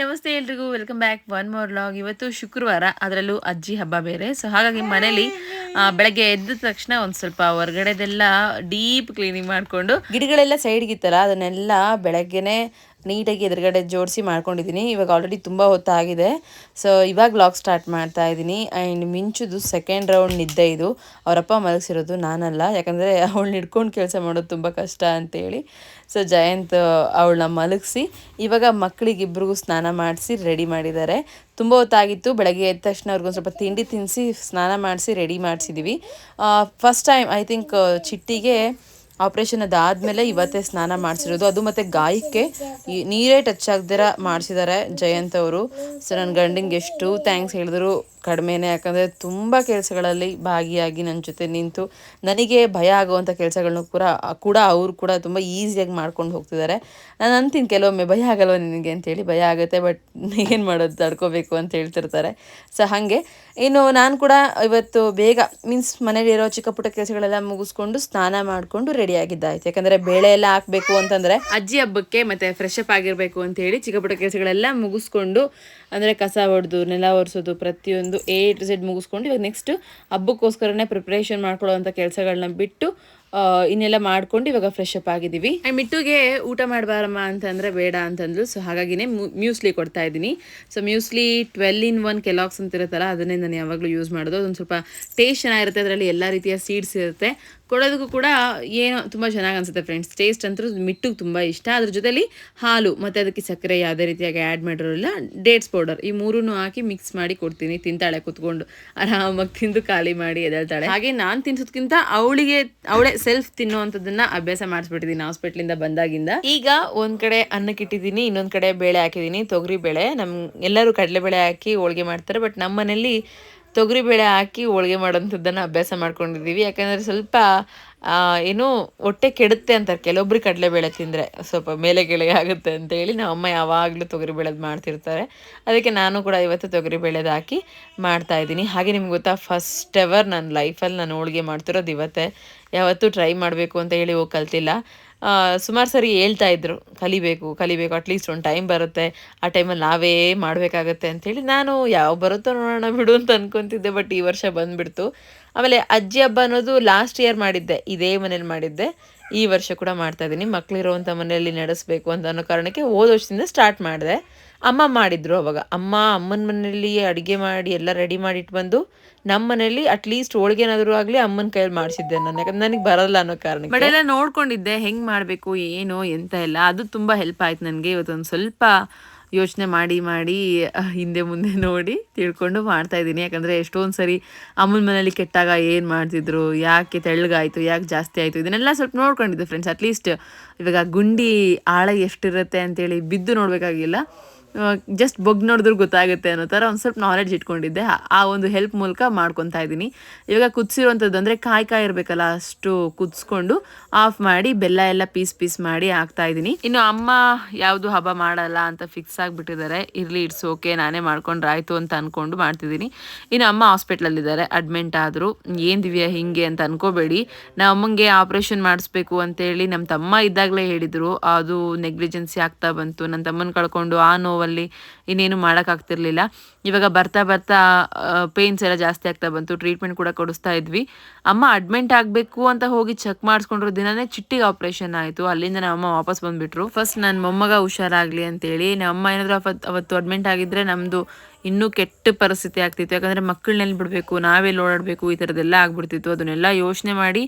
ನಮಸ್ತೆ ಎಲ್ರಿಗೂ. Welcome back one more log ಇವತ್ತು ಶುಕ್ರವಾರ, ಅದರಲ್ಲೂ ಅಜ್ಜಿ ಹಬ್ಬ ಬೇರೆ. ಸೊ ಹಾಗಾಗಿ ಮನೇಲಿ ಬೆಳಗ್ಗೆ ಎದ್ದ ತಕ್ಷಣ ಒಂದು ಸ್ವಲ್ಪ ಹೊರಗಡೆದೆಲ್ಲ ಡೀಪ್ ಕ್ಲೀನಿಂಗ್ ಮಾಡಿಕೊಂಡು ಗಿಡಗಳೆಲ್ಲ ಸೈಡ್ಗಿತ್ತಲ್ಲ ಅದನ್ನೆಲ್ಲ ಬೆಳಗ್ಗೆನೆ ನೀಟಾಗಿ ಎದುರುಗಡೆ ಜೋಡಿಸಿ ಮಾಡ್ಕೊಂಡಿದ್ದೀನಿ ಇವಾಗ ಆಲ್ರೆಡಿ ತುಂಬ ಹೊತ್ತಾಗಿದೆ. ಸೊ ಇವಾಗ ಲಾಗ್ ಸ್ಟಾರ್ಟ್ ಮಾಡ್ತಾ ಇದ್ದೀನಿ ಆ್ಯಂಡ್ ಮಿಂಚುದು ಸೆಕೆಂಡ್ ರೌಂಡ್ ನಿದ್ದೆ ಇದು. ಅವರಪ್ಪ ಮಲಗಿಸಿರೋದು ನಾನಲ್ಲ. ಯಾಕಂದರೆ ಅವಳನ್ನ ಹಿಡ್ಕೊಂಡು ಕೆಲಸ ಮಾಡೋದು ತುಂಬ ಕಷ್ಟ ಅಂತೇಳಿ. ಸೊ ಜಯಂತ್ ಅವಳನ್ನ ಮಲಗಿಸಿ, ಇವಾಗ ಮಕ್ಕಳಿಗಿಬ್ರಿಗೂ ಸ್ನಾನ ಮಾಡಿಸಿ ರೆಡಿ ಮಾಡಿದ್ದಾರೆ. ತುಂಬ ಹೊತ್ತಾಗಿತ್ತು, ಬೆಳಗ್ಗೆ ಎದ್ದ ತಕ್ಷಣ ಅವ್ರಿಗೊಂದು ಸ್ವಲ್ಪ ತಿಂಡಿ ತಿನ್ನಿಸಿ ಸ್ನಾನ ಮಾಡಿಸಿ ರೆಡಿ ಮಾಡಿಸಿದ್ದೀವಿ ಫಸ್ಟ್ ಟೈಮ್ ಐ ಥಿಂಕ್ ಚಿಟ್ಟಿಗೆ ಆಪ್ರೇಷನ್ ಅದಾದಮೇಲೆ ಇವತ್ತೇ ಸ್ನಾನ ಮಾಡಿಸಿರೋದು. ಅದು ಮತ್ತು ಗಾಯಕ್ಕೆ ನೀರೇ ಟಚ್ ಆಗದಿರ ಮಾಡಿಸಿದ್ದಾರೆ ಜಯಂತ್ ಅವರು. ಸೊ ನನ್ನ ಗಂಡಂಗೆ ಎಷ್ಟು ಥ್ಯಾಂಕ್ಸ್ ಹೇಳಿದ್ರು. ಕಡಿಮೆನೇ, ಯಾಕಂದರೆ ತುಂಬ ಕೆಲಸಗಳಲ್ಲಿ ಭಾಗಿಯಾಗಿ ನನ್ನ ಜೊತೆ ನಿಂತು ನನಗೆ ಭಯ ಆಗುವಂಥ ಕೆಲಸಗಳನ್ನು ಕೂಡ ಕೂಡ ಅವರು ಕೂಡ ತುಂಬ ಈಸಿಯಾಗಿ ಮಾಡ್ಕೊಂಡು ಹೋಗ್ತಿದ್ದಾರೆ ನಾನು ಅಂತೀನಿ ಕೆಲವೊಮ್ಮೆ ಭಯ ಆಗಲ್ವ ನಿನಗೆ ಅಂತೇಳಿ. ಭಯ ಆಗುತ್ತೆ ಬಟ್ ಏನು ಮಾಡೋದು, ತಡ್ಕೋಬೇಕು ಅಂತ ಹೇಳ್ತಿರ್ತಾರೆ. ಸೊ ಹಾಗೆ. ಇನ್ನು ನಾನು ಕೂಡ ಇವತ್ತು ಬೇಗ ಮೀನ್ಸ್ ಮನೇಲಿರೋ ಚಿಕ್ಕ ಪುಟ್ಟ ಕೆಲಸಗಳೆಲ್ಲ ಮುಗಿಸ್ಕೊಂಡು ಸ್ನಾನ ಮಾಡಿಕೊಂಡು ರೆಡಿ ಆಗಿದ್ದಾಯ್ತು. ಯಾಕಂದರೆ ಬೇಳೆ ಎಲ್ಲ ಹಾಕಬೇಕು ಅಂತಂದರೆ ಅಜ್ಜಿ ಹಬ್ಬಕ್ಕೆ ಮತ್ತು ಫ್ರೆಶ್ ಅಪ್ ಆಗಿರಬೇಕು ಅಂತ ಹೇಳಿ ಚಿಕ್ಕ ಪುಟ್ಟ ಕೆಲಸಗಳೆಲ್ಲ ಮುಗಿಸ್ಕೊಂಡು, ಅಂದರೆ ಕಸ ಹೊಡೆದು ನೆಲ ಒರೆಸೋದು, ಪ್ರತಿಯೊಂದು ಎ ಟು ಝೆಡ್ ಮುಗಿಸ್ಕೊಂಡು ಇವಾಗ ನೆಕ್ಸ್ಟ್ ಹಬ್ಬಕ್ಕೋಸ್ಕರನೇ ಪ್ರಿಪ್ರೇಷನ್ ಮಾಡ್ಕೊಳ್ಳೋವಂಥ ಕೆಲಸಗಳನ್ನ ಬಿಟ್ಟು ಇನ್ನೆಲ್ಲ ಮಾಡ್ಕೊಂಡು ಇವಾಗ ಫ್ರೆಶ್ ಅಪ್ ಆಗಿದ್ದೀವಿ. ಆ್ಯಂಡ್ ಮಿಟ್ಟುಗೆ ಊಟ ಮಾಡಬಾರಮ್ಮ ಅಂತಂದರೆ ಬೇಡ ಅಂತಂದ್ರು. ಸೊ ಹಾಗಾಗಿನೇ ಮ್ಯೂಸ್ಲಿ ಕೊಡ್ತಾ ಇದ್ದೀನಿ. So muesli twelve in one Kellogg's ಅಂತ ಇರುತ್ತಲ್ಲ ಅದನ್ನೇ ನಾನು ಯಾವಾಗಲೂ ಯೂಸ್ ಮಾಡೋದು. ಅದೊಂದು ಸ್ವಲ್ಪ ಟೇಸ್ಟ್ ಚೆನ್ನಾಗಿರುತ್ತೆ. ಅದರಲ್ಲಿ ಎಲ್ಲ ರೀತಿಯ ಸೀಡ್ಸ್ ಇರುತ್ತೆ. ಕೊಡೋದಕ್ಕೂ ಕೂಡ ಏನೋ ತುಂಬ ಚೆನ್ನಾಗಿ ಅನಿಸುತ್ತೆ ಫ್ರೆಂಡ್ಸ್ ಟೇಸ್ಟ್ ಅಂತೂ ಮಿಟ್ಟಿಗೆ ತುಂಬ ಇಷ್ಟ. ಅದ್ರ ಜೊತೆಲಿ ಹಾಲು, ಮತ್ತು ಅದಕ್ಕೆ ಸಕ್ಕರೆ ಯಾವುದೇ ರೀತಿಯಾಗಿ ಆ್ಯಡ್ ಮಾಡಿರೋಲ್ಲ ಡೇಟ್ಸ್ ಪೌಡರ್ ಈ ಮೂರೂ ಹಾಕಿ ಮಿಕ್ಸ್ ಮಾಡಿ ಕೊಡ್ತೀನಿ. ತಿಂತಾಳೆ, ಕುತ್ಕೊಂಡು ಆರಾಮಾಗಿ ತಿಂದು ಖಾಲಿ ಮಾಡಿ ಎದಳ್ತಾಳೆ. ಹಾಗೆ ನಾನು ತಿನ್ಸೋದಕ್ಕಿಂತ ಅವಳಿಗೆ, ಅವಳೇ ಸೆಲ್ಫ್ ತಿನ್ನುವಂಥದ್ದನ್ನು ಅಭ್ಯಾಸ ಮಾಡಿಸ್ಬಿಟ್ಟಿದ್ದೀನಿ ಹಾಸ್ಪಿಟ್ಲಿಂದ ಬಂದಾಗಿಂದ. ಈಗ ಒಂದು ಕಡೆ ಅನ್ನಕ್ಕೆ ಇಟ್ಟಿದ್ದೀನಿ, ಇನ್ನೊಂದು ಕಡೆ ಬೇಳೆ ಹಾಕಿದ್ದೀನಿ, ತೊಗರಿ ಬೇಳೆ. ನಮ್ಮ ಎಲ್ಲರೂ ಕಡಲೆ ಬೇಳೆ ಹಾಕಿ ಹೋಳಿಗೆ ಮಾಡ್ತಾರೆ ಬಟ್ ನಮ್ಮ ಮನೇಲಿ ತೊಗರಿ ಬೇಳೆ ಹಾಕಿ ಹೋಳಿಗೆ ಮಾಡೋಂಥದ್ದನ್ನು ಅಭ್ಯಾಸ ಮಾಡ್ಕೊಂಡಿದ್ದೀವಿ. ಯಾಕಂದರೆ ಸ್ವಲ್ಪ ಏನು ಹೊಟ್ಟೆ ಕೆಡುತ್ತೆ ಅಂತಾರೆ. ಕೆಲವೊಬ್ರಿಗೆ ಕಡಲೆಬೇಳೆ ತಿಂದರೆ ಸ್ವಲ್ಪ ಮೇಲೆ ಕೆಳಗೆ ಆಗುತ್ತೆ ಅಂತೇಳಿ ನಮ್ಮ ಅಮ್ಮ ಯಾವಾಗಲೂ ತೊಗರಿ ಬೇಳೆದು ಮಾಡ್ತಿರ್ತಾರೆ. ಅದಕ್ಕೆ ನಾನು ಕೂಡ ಇವತ್ತು ತೊಗರಿ ಬೇಳೆದು ಹಾಕಿ ಮಾಡ್ತಾ ಇದ್ದೀನಿ. ಹಾಗೆ ನಿಮ್ಗೆ ಗೊತ್ತಾ ಫಸ್ಟ್ ಎವರ್ ನನ್ನ ಲೈಫಲ್ಲಿ ನಾನು ಹೋಳಿಗೆ ಮಾಡ್ತಿರೋದು ಇವತ್ತೇ. ಯಾವತ್ತೂ ಟ್ರೈ ಮಾಡಬೇಕು ಅಂತ ಹೇಳಿ ಹೋಗಿ ಕಲ್ತಿಲ್ಲ. ಸುಮಾರು ಸರಿ ಹೇಳ್ತಾ ಇದ್ರು, ಕಲಿಬೇಕು ಕಲಿಬೇಕು ಅಟ್ಲೀಸ್ಟ್ ಒಂದು ಟೈಮ್ ಬರುತ್ತೆ, ಆ ಟೈಮಲ್ಲಿ ನಾವೇ ಮಾಡಬೇಕಾಗತ್ತೆ ಅಂಥೇಳಿ ನಾನು ಯಾವ ಬರುತ್ತೋ ನೋಡೋಣ ಬಿಡು ಅಂತ ಅಂದ್ಕೊತಿದ್ದೆ ಬಟ್ ಈ ವರ್ಷ ಬಂದುಬಿಡ್ತು. ಆಮೇಲೆ ಅಜ್ಜಿ ಹಬ್ಬ ಅನ್ನೋದು ಲಾಸ್ಟ್ ಇಯರ್ ಮಾಡಿದ್ದೆ, ಇದೇ ಮನೇಲಿ ಮಾಡಿದ್ದೆ, ಈ ವರ್ಷ ಕೂಡ ಮಾಡ್ತಾ ಇದ್ದೀನಿ ಮನೆಯಲ್ಲಿ ನಡೆಸಬೇಕು ಅಂತ ಅನ್ನೋ ಕಾರಣಕ್ಕೆ ಹೋದ ವರ್ಷದಿಂದ ಸ್ಟಾರ್ಟ್ ಮಾಡಿದೆ. ಅಮ್ಮ ಮಾಡಿದ್ರು ಅವಾಗ. ಅಮ್ಮ ಅಮ್ಮನ ಮನೆಯಲ್ಲಿ ಅಡುಗೆ ಮಾಡಿ ಎಲ್ಲ ರೆಡಿ ಮಾಡಿ ಇಟ್ಟು ಬಂದು ನಮ್ಮ ಮನೆಯಲ್ಲಿ ಅಟ್ಲೀಸ್ಟ್ ಹೋಳಿಗೆನಾದರೂ ಆಗಲಿ ಅಮ್ಮನ ಕೈಯಲ್ಲಿ ಮಾಡಿಸಿದ್ದೆ ನಾನು. ಯಾಕಂದ್ರೆ ನನಗೆ ಬರಲ್ಲ ಅನ್ನೋ ಕಾರಣ ಬಟ್ ನೋಡ್ಕೊಂಡಿದ್ದೆ, ಹೆಂಗೆ ಮಾಡಬೇಕು, ಏನು ಎಂತ ಎಲ್ಲ ಅದು ತುಂಬ ಹೆಲ್ಪ್ ಆಯ್ತು ನನಗೆ. ಇವತ್ತೊಂದು ಸ್ವಲ್ಪ ಯೋಚನೆ ಮಾಡಿ ಮಾಡಿ ಹಿಂದೆ ಮುಂದೆ ನೋಡಿ ತಿಳ್ಕೊಂಡು ಮಾಡ್ತಾ ಇದ್ದೀನಿ. ಯಾಕಂದರೆ ಎಷ್ಟೊಂದು ಸರಿ ಅಮ್ಮನ ಮನೇಲಿ ಕೆಟ್ಟಾಗ ಏನು ಮಾಡ್ತಿದ್ರು, ಯಾಕೆ ತೆಳ್ಳಗಾಯಿತು, ಯಾಕೆ ಜಾಸ್ತಿ ಆಯಿತು, ಇದನ್ನೆಲ್ಲ ಸ್ವಲ್ಪ ನೋಡ್ಕೊಂಡಿದ್ದೆ ಫ್ರೆಂಡ್ಸ್ ಅಟ್ಲೀಸ್ಟ್ ಇವಾಗ ಗುಂಡಿ ಆಳ ಎಷ್ಟಿರುತ್ತೆ ಅಂತೇಳಿ ಬಿದ್ದು ನೋಡಬೇಕಾಗಿಲ್ಲ. ಜಸ್ಟ್ ಬೊಗ್ ನೋಡಿದ್ರು ಗೊತ್ತಾಗುತ್ತೆ ಅನ್ನೋ ಥರ ಒಂದು ಸ್ವಲ್ಪ ನಾಲೆಡ್ಜ್ ಇಟ್ಕೊಂಡಿದ್ದೆ. ಆ- ಒಂದು ಹೆಲ್ಪ್ ಮೂಲಕ ಮಾಡ್ಕೊತಾ ಇದ್ದೀನಿ. ಇವಾಗ ಕುದಿಸಿರುವಂಥದ್ದು ಅಂದರೆ ಕಾಯಿ ಕಾಯಿ ಇರಬೇಕಲ್ಲ, ಅಷ್ಟು ಕುದಿಸ್ಕೊಂಡು ಆಫ್ ಮಾಡಿ ಬೆಲ್ಲ ಎಲ್ಲ ಪೀಸ್ ಪೀಸ್ ಮಾಡಿ ಹಾಕ್ತಾ ಇದ್ದೀನಿ. ಇನ್ನು ಅಮ್ಮ ಯಾವುದು ಹಬ್ಬ ಮಾಡಲ್ಲ ಅಂತ ಫಿಕ್ಸ್ ಆಗಿಬಿಟ್ಟಿದ್ದಾರೆ. ಇರಲಿ ಇಟ್ಸ್ ಓಕೆ ನಾನೇ ಮಾಡ್ಕೊಂಡ್ರೆ ಆಯಿತು ಅಂತ ಅಂದ್ಕೊಂಡು ಮಾಡ್ತಿದ್ದೀನಿ. ಇನ್ನು ಅಮ್ಮ ಹಾಸ್ಪಿಟ್ಲಲ್ಲಿದ್ದಾರೆ ಅಡ್ಮಿಂಟ್ ಆದರೂ. ಏನು ದಿವ್ಯಾ ಹಿಂಗೆ ಅಂತ ಅನ್ಕೋಬೇಡಿ. ನಾವು ಅಮ್ಮಂಗೆ ಆಪ್ರೇಷನ್ ಮಾಡಿಸ್ಬೇಕು ಅಂತೇಳಿ ನಮ್ಮ ತಮ್ಮ ಇದ್ದಾಗಲೇ ಹೇಳಿದರು. ಅದು ನೆಗ್ಲಿಜೆನ್ಸಿ ಆಗ್ತಾ ಬಂತು. ನನ್ನ ತಮ್ಮನ ಕಳ್ಕೊಂಡು ಆ ನೋವಲ್ಲಿ ಇನ್ನೇನು ಮಾಡೋಕ್ಕಾಗ್ತಿರ್ಲಿಲ್ಲ. ಇವಾಗ ಬರ್ತಾ ಬರ್ತಾ ಪೇಯ್ನ್ಸ್ ಎಲ್ಲ ಜಾಸ್ತಿ ಆಗ್ತಾ ಬಂತು. ಟ್ರೀಟ್ಮೆಂಟ್ ಕೂಡ ಕೊಡಿಸ್ತಾ ಇದ್ವಿ. ಅಮ್ಮ ಅಡ್ಮಿಂಟ್ ಆಗಬೇಕು ಅಂತ ಹೋಗಿ ಚೆಕ್ ಮಾಡಿಸ್ಕೊಂಡ್ರು ದಿನನೇ ಚಿಟ್ಟಿಗೆ ಆಪ್ರೇಷನ್ ಆಯಿತು. ಅಲ್ಲಿಂದ ನಮ್ಮ ಅಮ್ಮ ವಾಪಸ್ ಬಂದುಬಿಟ್ರು. ಫಸ್ಟ್ ನನ್ನ ಮೊಮ್ಮಗ ಹುಷಾರಾಗಲಿ ಅಂತೇಳಿ, ನಮ್ಮ ಅಮ್ಮ ಏನಾದರೂ ಅವತ್ತು ಅವತ್ತು ಅಡ್ಮಿಂಟ್ ಆಗಿದ್ದರೆ ನಮ್ಮದು ಇನ್ನೂ ಕೆಟ್ಟ ಪರಿಸ್ಥಿತಿ ಆಗ್ತಿತ್ತು. ಯಾಕಂದರೆ ಮಕ್ಕಳನ್ನೆಲ್ಲಿ ಬಿಡಬೇಕು, ನಾವೆಲ್ಲಿ ಓಡಾಡಬೇಕು, ಈ ಥರದ್ದೆಲ್ಲ ಆಗ್ಬಿಡ್ತಿತ್ತು. ಅದನ್ನೆಲ್ಲ ಯೋಚನೆ ಮಾಡಿ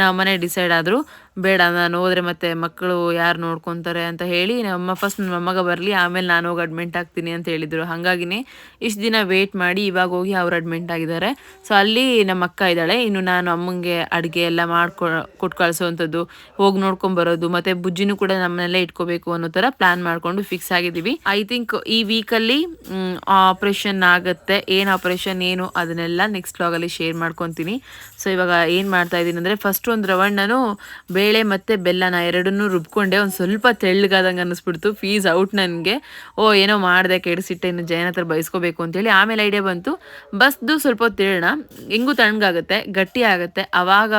ನಾವು ಮನೆ ಡಿಸೈಡ್ ಆದರೂ, ಬೇಡ, ನಾನು ಹೋದರೆ ಮತ್ತೆ ಮಕ್ಕಳು ಯಾರು ನೋಡ್ಕೊತಾರೆ ಅಂತ ಹೇಳಿ ನಮ್ಮ ಫಸ್ಟ್ ನನ್ನ ಮೊಮ್ಮಗ ಬರಲಿ, ಆಮೇಲೆ ನಾನು ಹೋಗಿ ಅಡ್ಮಿಂಟ್ ಆಗ್ತೀನಿ ಅಂತ ಹೇಳಿದರು. ಹಾಗಾಗಿನೇ ಇಷ್ಟು ದಿನ ವೇಟ್ ಮಾಡಿ ಇವಾಗ ಹೋಗಿ ಅವ್ರು ಅಡ್ಮಿಂಟ್ ಆಗಿದ್ದಾರೆ. ಸೊ ಅಲ್ಲಿ ನಮ್ಮ ಅಕ್ಕ ಇದ್ದಾಳೆ. ಇನ್ನು ನಾನು ಅಮ್ಮಂಗೆ ಅಡುಗೆ ಎಲ್ಲ ಮಾಡ್ಕೊ ಕೊಟ್ಟು ಕಳಿಸೋವಂಥದ್ದು ಹೋಗಿ ನೋಡ್ಕೊಂಬರೋದು ಮತ್ತು ಬುಜ್ಜಿನೂ ಕೂಡ ನಮ್ಮನೆಲ್ಲೇ ಇಟ್ಕೋಬೇಕು ಅನ್ನೋ ಥರ ಪ್ಲ್ಯಾನ್ ಮಾಡಿಕೊಂಡು ಫಿಕ್ಸ್ ಆಗಿದ್ದೀವಿ. ಐ ಥಿಂಕ್ ಈ ವೀಕಲ್ಲಿ ಆಪ್ರೇಷನ್ ಆಗುತ್ತೆ. ಏನು ಆಪ್ರೇಷನ್ ಏನು ಅದನ್ನೆಲ್ಲ ನೆಕ್ಸ್ಟ್ ವ್ಲಾಗಲ್ಲಿ ಶೇರ್ ಮಾಡ್ಕೊತೀನಿ. ಸೊ ಇವಾಗ ಏನು ಮಾಡ್ತಾ ಇದ್ದೀನಿ ಅಂದರೆ ಫಸ್ಟ್ ಒಂದು ರವಣ್ಣನು, ಬೇಳೆ ಮತ್ತು ಬೆಲ್ಲನ ಎರಡನ್ನೂ ರುಬ್ಕೊಂಡೆ ಒಂದು ಸ್ವಲ್ಪ ತೆಳ್ಳಗಾದಂಗೆ ಅನ್ನಿಸ್ಬಿಡ್ತು. ಫೀಸ್ ಔಟ್ ನನಗೆ. ಓ, ಏನೋ ಮಾಡಿದೆ, ಕೆಡಿಸಿಟ್ಟೆ, ಇನ್ನು ಜಯನ ಹತ್ರ ಅಂತೇಳಿ ಆಮೇಲೆ ಐಡಿಯಾ ಬಂತು. ಬಸ್ದು ಸ್ವಲ್ಪ ಹೊತ್ತು ಹೆಂಗು ಹೆಂಗೂ ತಣ್ಣಗಾಗುತ್ತೆ ಗಟ್ಟಿ ಆಗುತ್ತೆ. ಆವಾಗ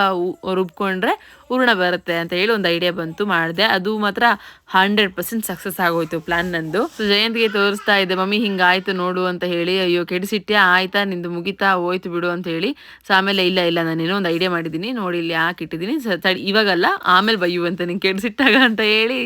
ರುಬ್ಕೊಂಡ್ರೆ ಪೂರ್ಣ ಬರುತ್ತೆ ಅಂತ ಹೇಳಿ ಒಂದು ಐಡಿಯಾ ಬಂತು, ಮಾಡಿದೆ. ಅದು ಮಾತ್ರ ಹಂಡ್ರೆಡ್ ಪರ್ಸೆಂಟ್ ಸಕ್ಸಸ್ ಆಗೋಯ್ತು ಪ್ಲಾನ್ ನಂದು. ಸೊ, ಜಯಂತ್ಗೆ ತೋರಿಸ್ತಾ ಇದ್ದೆ, ಮಮ್ಮಿ, ಹಿಂಗಾಯ್ತು ನೋಡು ಅಂತ ಹೇಳಿ, ಅಯ್ಯೋ ಕೆಡಿಸಿಟ್ಟೆ ಆಯ್ತಾ, ನಿಂದು ಮುಗಿತಾ, ಹೋಯ್ತು ಬಿಡು ಅಂತ ಹೇಳಿ. ಸೊ, ಆಮೇಲೆ, ಇಲ್ಲ ಇಲ್ಲ ನಾನೇನೋ ಒಂದು ಐಡಿಯಾ ಮಾಡಿದ್ದೀನಿ, ನೋಡಿ ಇಲ್ಲಿ ಯಾಕೆ ಇಟ್ಟಿದ್ದೀನಿ. ಇವಾಗಲ್ಲ, ಆಮೇಲೆ ಬಯ್ಯು ಅಂತ ನಿಂಗೆ ಕೆಡಿಸಿಟ್ಟಾಗ ಅಂತ ಹೇಳಿ.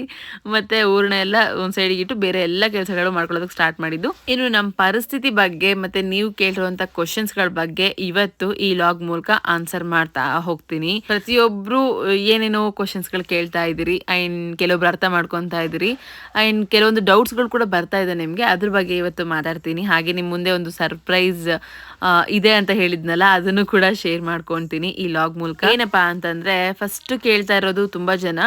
ಮತ್ತೆ ಊರ್ನ ಎಲ್ಲ ಒಂದು ಸೈಡಿಗೆ ಇಟ್ಟು ಬೇರೆ ಎಲ್ಲ ಕೆಲಸಗಳು ಮಾಡ್ಕೊಳ್ಳೋದಕ್ಕೆ ಸ್ಟಾರ್ಟ್ ಮಾಡಿದ್ದು. ಇನ್ನು ನಮ್ಮ ಪರಿಸ್ಥಿತಿ ಬಗ್ಗೆ ಮತ್ತೆ ನೀವು ಕೇಳಿರುವಂತ ಕ್ವಶನ್ಸ್ಗಳ ಬಗ್ಗೆ ಇವತ್ತು ಈ ಲಾಗ್ ಮೂಲಕ ಆನ್ಸರ್ ಮಾಡ್ತಾ ಹೋಗ್ತೀನಿ. ಪ್ರತಿಯೊಬ್ರು ಏನೇನೋ ಕ್ವಶನ್ಸ್ಗಳು ಕೇಳ್ತಾ ಇದ್ದೀರಿ. ಅಂಡ್ ಕೆಲವೊಬ್ರು ಅರ್ಥ ಮಾಡ್ಕೊತಾ ಇದ್ದೀರಿ. ಐನ್ ಕೆಲವೊಂದು ಡೌಟ್ಸ್ಗಳು ಕೂಡ ಬರ್ತಾ ಇದೆ ನಿಮಗೆ. ಅದ್ರ ಬಗ್ಗೆ ಇವತ್ತು ಮಾತಾಡ್ತೀನಿ. ಹಾಗೆ ನಿಮ್ಮ ಮುಂದೆ ಒಂದು ಸರ್ಪ್ರೈಸ್ ಇದೆ ಅಂತ ಹೇಳಿದ್ನಲ್ಲ, ಅದನ್ನು ಕೂಡ ಶೇರ್ ಮಾಡ್ಕೊತೀನಿ ಈ ಲಾಗ್ ಮೂಲಕ. ಏನಪ್ಪಾ ಅಂತಂದ್ರೆ ಫಸ್ಟ್ ಕೇಳ್ತಾ ಇರೋದು ತುಂಬಾ ಜನ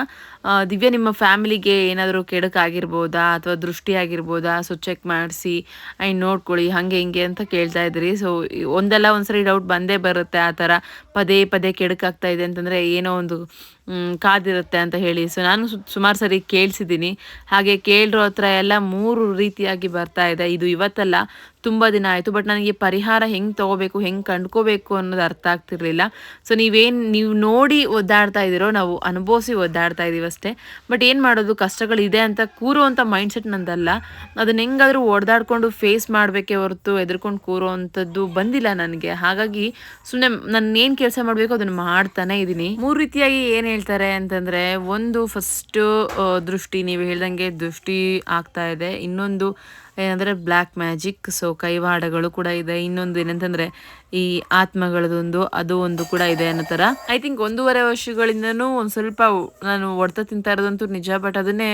ದಿವ್ಯ ನಿಮ್ಮ ಫ್ಯಾಮಿಲಿಗೆ ಏನಾದರೂ ಕೆಡಕಾಗಿರ್ಬೋದಾ ಅಥವಾ ದೃಷ್ಟಿ ಆಗಿರ್ಬೋದಾ? ಸೊ ಚೆಕ್ ಮಾಡಿಸಿ ಆ್ಯಂಡ್ ನೋಡ್ಕೊಳ್ಳಿ, ಹಾಗೆ ಹಿಂಗೆ ಅಂತ ಕೇಳ್ತಾ ಇದ್ರಿ. ಸೊ ಒಂದಲ್ಲ ಒಂದ್ಸರಿ ಡೌಟ್ ಬಂದೇ ಬರುತ್ತೆ ಆ ಥರ ಪದೇ ಪದೇ ಕೆಡಕಾಗ್ತಾ ಇದೆ ಅಂತಂದರೆ ಏನೋ ಒಂದು ಕಾದಿರುತ್ತೆ ಅಂತ ಹೇಳಿ. ಸೊ ನಾನು ಸುಮಾರು ಸರಿ ಕೇಳಿಸಿದ್ದೀನಿ. ಹಾಗೆ ಕೇಳಿರೋ ಹತ್ರ ಎಲ್ಲ ಮೂರು ರೀತಿಯಾಗಿ ಬರ್ತಾ ಇದೆ. ಇದು ಇವತ್ತಲ್ಲ ತುಂಬ ದಿನ ಆಯಿತು ಬಟ್ ನನಗೆ ಪರಿಹಾರ ಹೆಂಗೆ ತೊಗೋಬೇಕು, ಹೆಂಗೆ ಕಂಡ್ಕೋಬೇಕು ಅನ್ನೋದು ಅರ್ಥ ಆಗ್ತಿರ್ಲಿಲ್ಲ. ಸೊ ನೀವೇನು, ನೀವು ನೋಡಿ ಒದ್ದಾಡ್ತಾ ಇದ್ದೀರೋ, ನಾವು ಅನುಭವಿಸಿ ಒದ್ದಾಡ್ತಾ ಇದ್ದೀವಿ ಅಷ್ಟೇ. ಬಟ್ ಏನು ಮಾಡೋದು, ಕಷ್ಟಗಳಿದೆ ಅಂತ ಕೂರುವಂಥ ಮೈಂಡ್ಸೆಟ್ ನಂದಲ್ಲ. ಅದನ್ನ ಹೆಂಗಾದರೂ ಒಡೆದಾಡ್ಕೊಂಡು ಫೇಸ್ ಮಾಡಬೇಕೇ ಹೊರತು ಎದುರ್ಕೊಂಡು ಕೂರುವಂಥದ್ದು ಬಂದಿಲ್ಲ ನನಗೆ. ಹಾಗಾಗಿ ಸುಮ್ಮನೆ ನಾನು ಏನು ಕೆಲಸ ಮಾಡಬೇಕು ಅದನ್ನು ಮಾಡ್ತಾನೆ ಇದ್ದೀನಿ ಮೂರು ರೀತಿಯಾಗಿ ಏನು ಹೇಳ್ತಾರೆ ಅಂತಂದರೆ, ಒಂದು ಫಸ್ಟು ದೃಷ್ಟಿ, ನೀವು ಹೇಳ್ದಂಗೆ ದೃಷ್ಟಿ ಆಗ್ತಾ ಇದೆ. ಇನ್ನೊಂದು ಏನಂದರೆ ಬ್ಲ್ಯಾಕ್ ಮ್ಯಾಜಿಕ್, ಸೊ ಕೈವಾಡಗಳು ಕೂಡ ಇದೆ. ಇನ್ನೊಂದು ಏನಂತಂದರೆ ಈ ಆತ್ಮಗಳದೊಂದು, ಅದು ಒಂದು ಕೂಡ ಇದೆ ಅನ್ನೋ ಥರ ಐ ಥಿಂಕ್ ಒಂದೂವರೆ ವರ್ಷಗಳಿಂದನೂ ಒಂದು ಸ್ವಲ್ಪ ನಾನು ಹೊಡ್ತ ತಿಂತಾ ಇರೋದಂತೂ ನಿಜ ಬಟ್ ಅದನ್ನೇ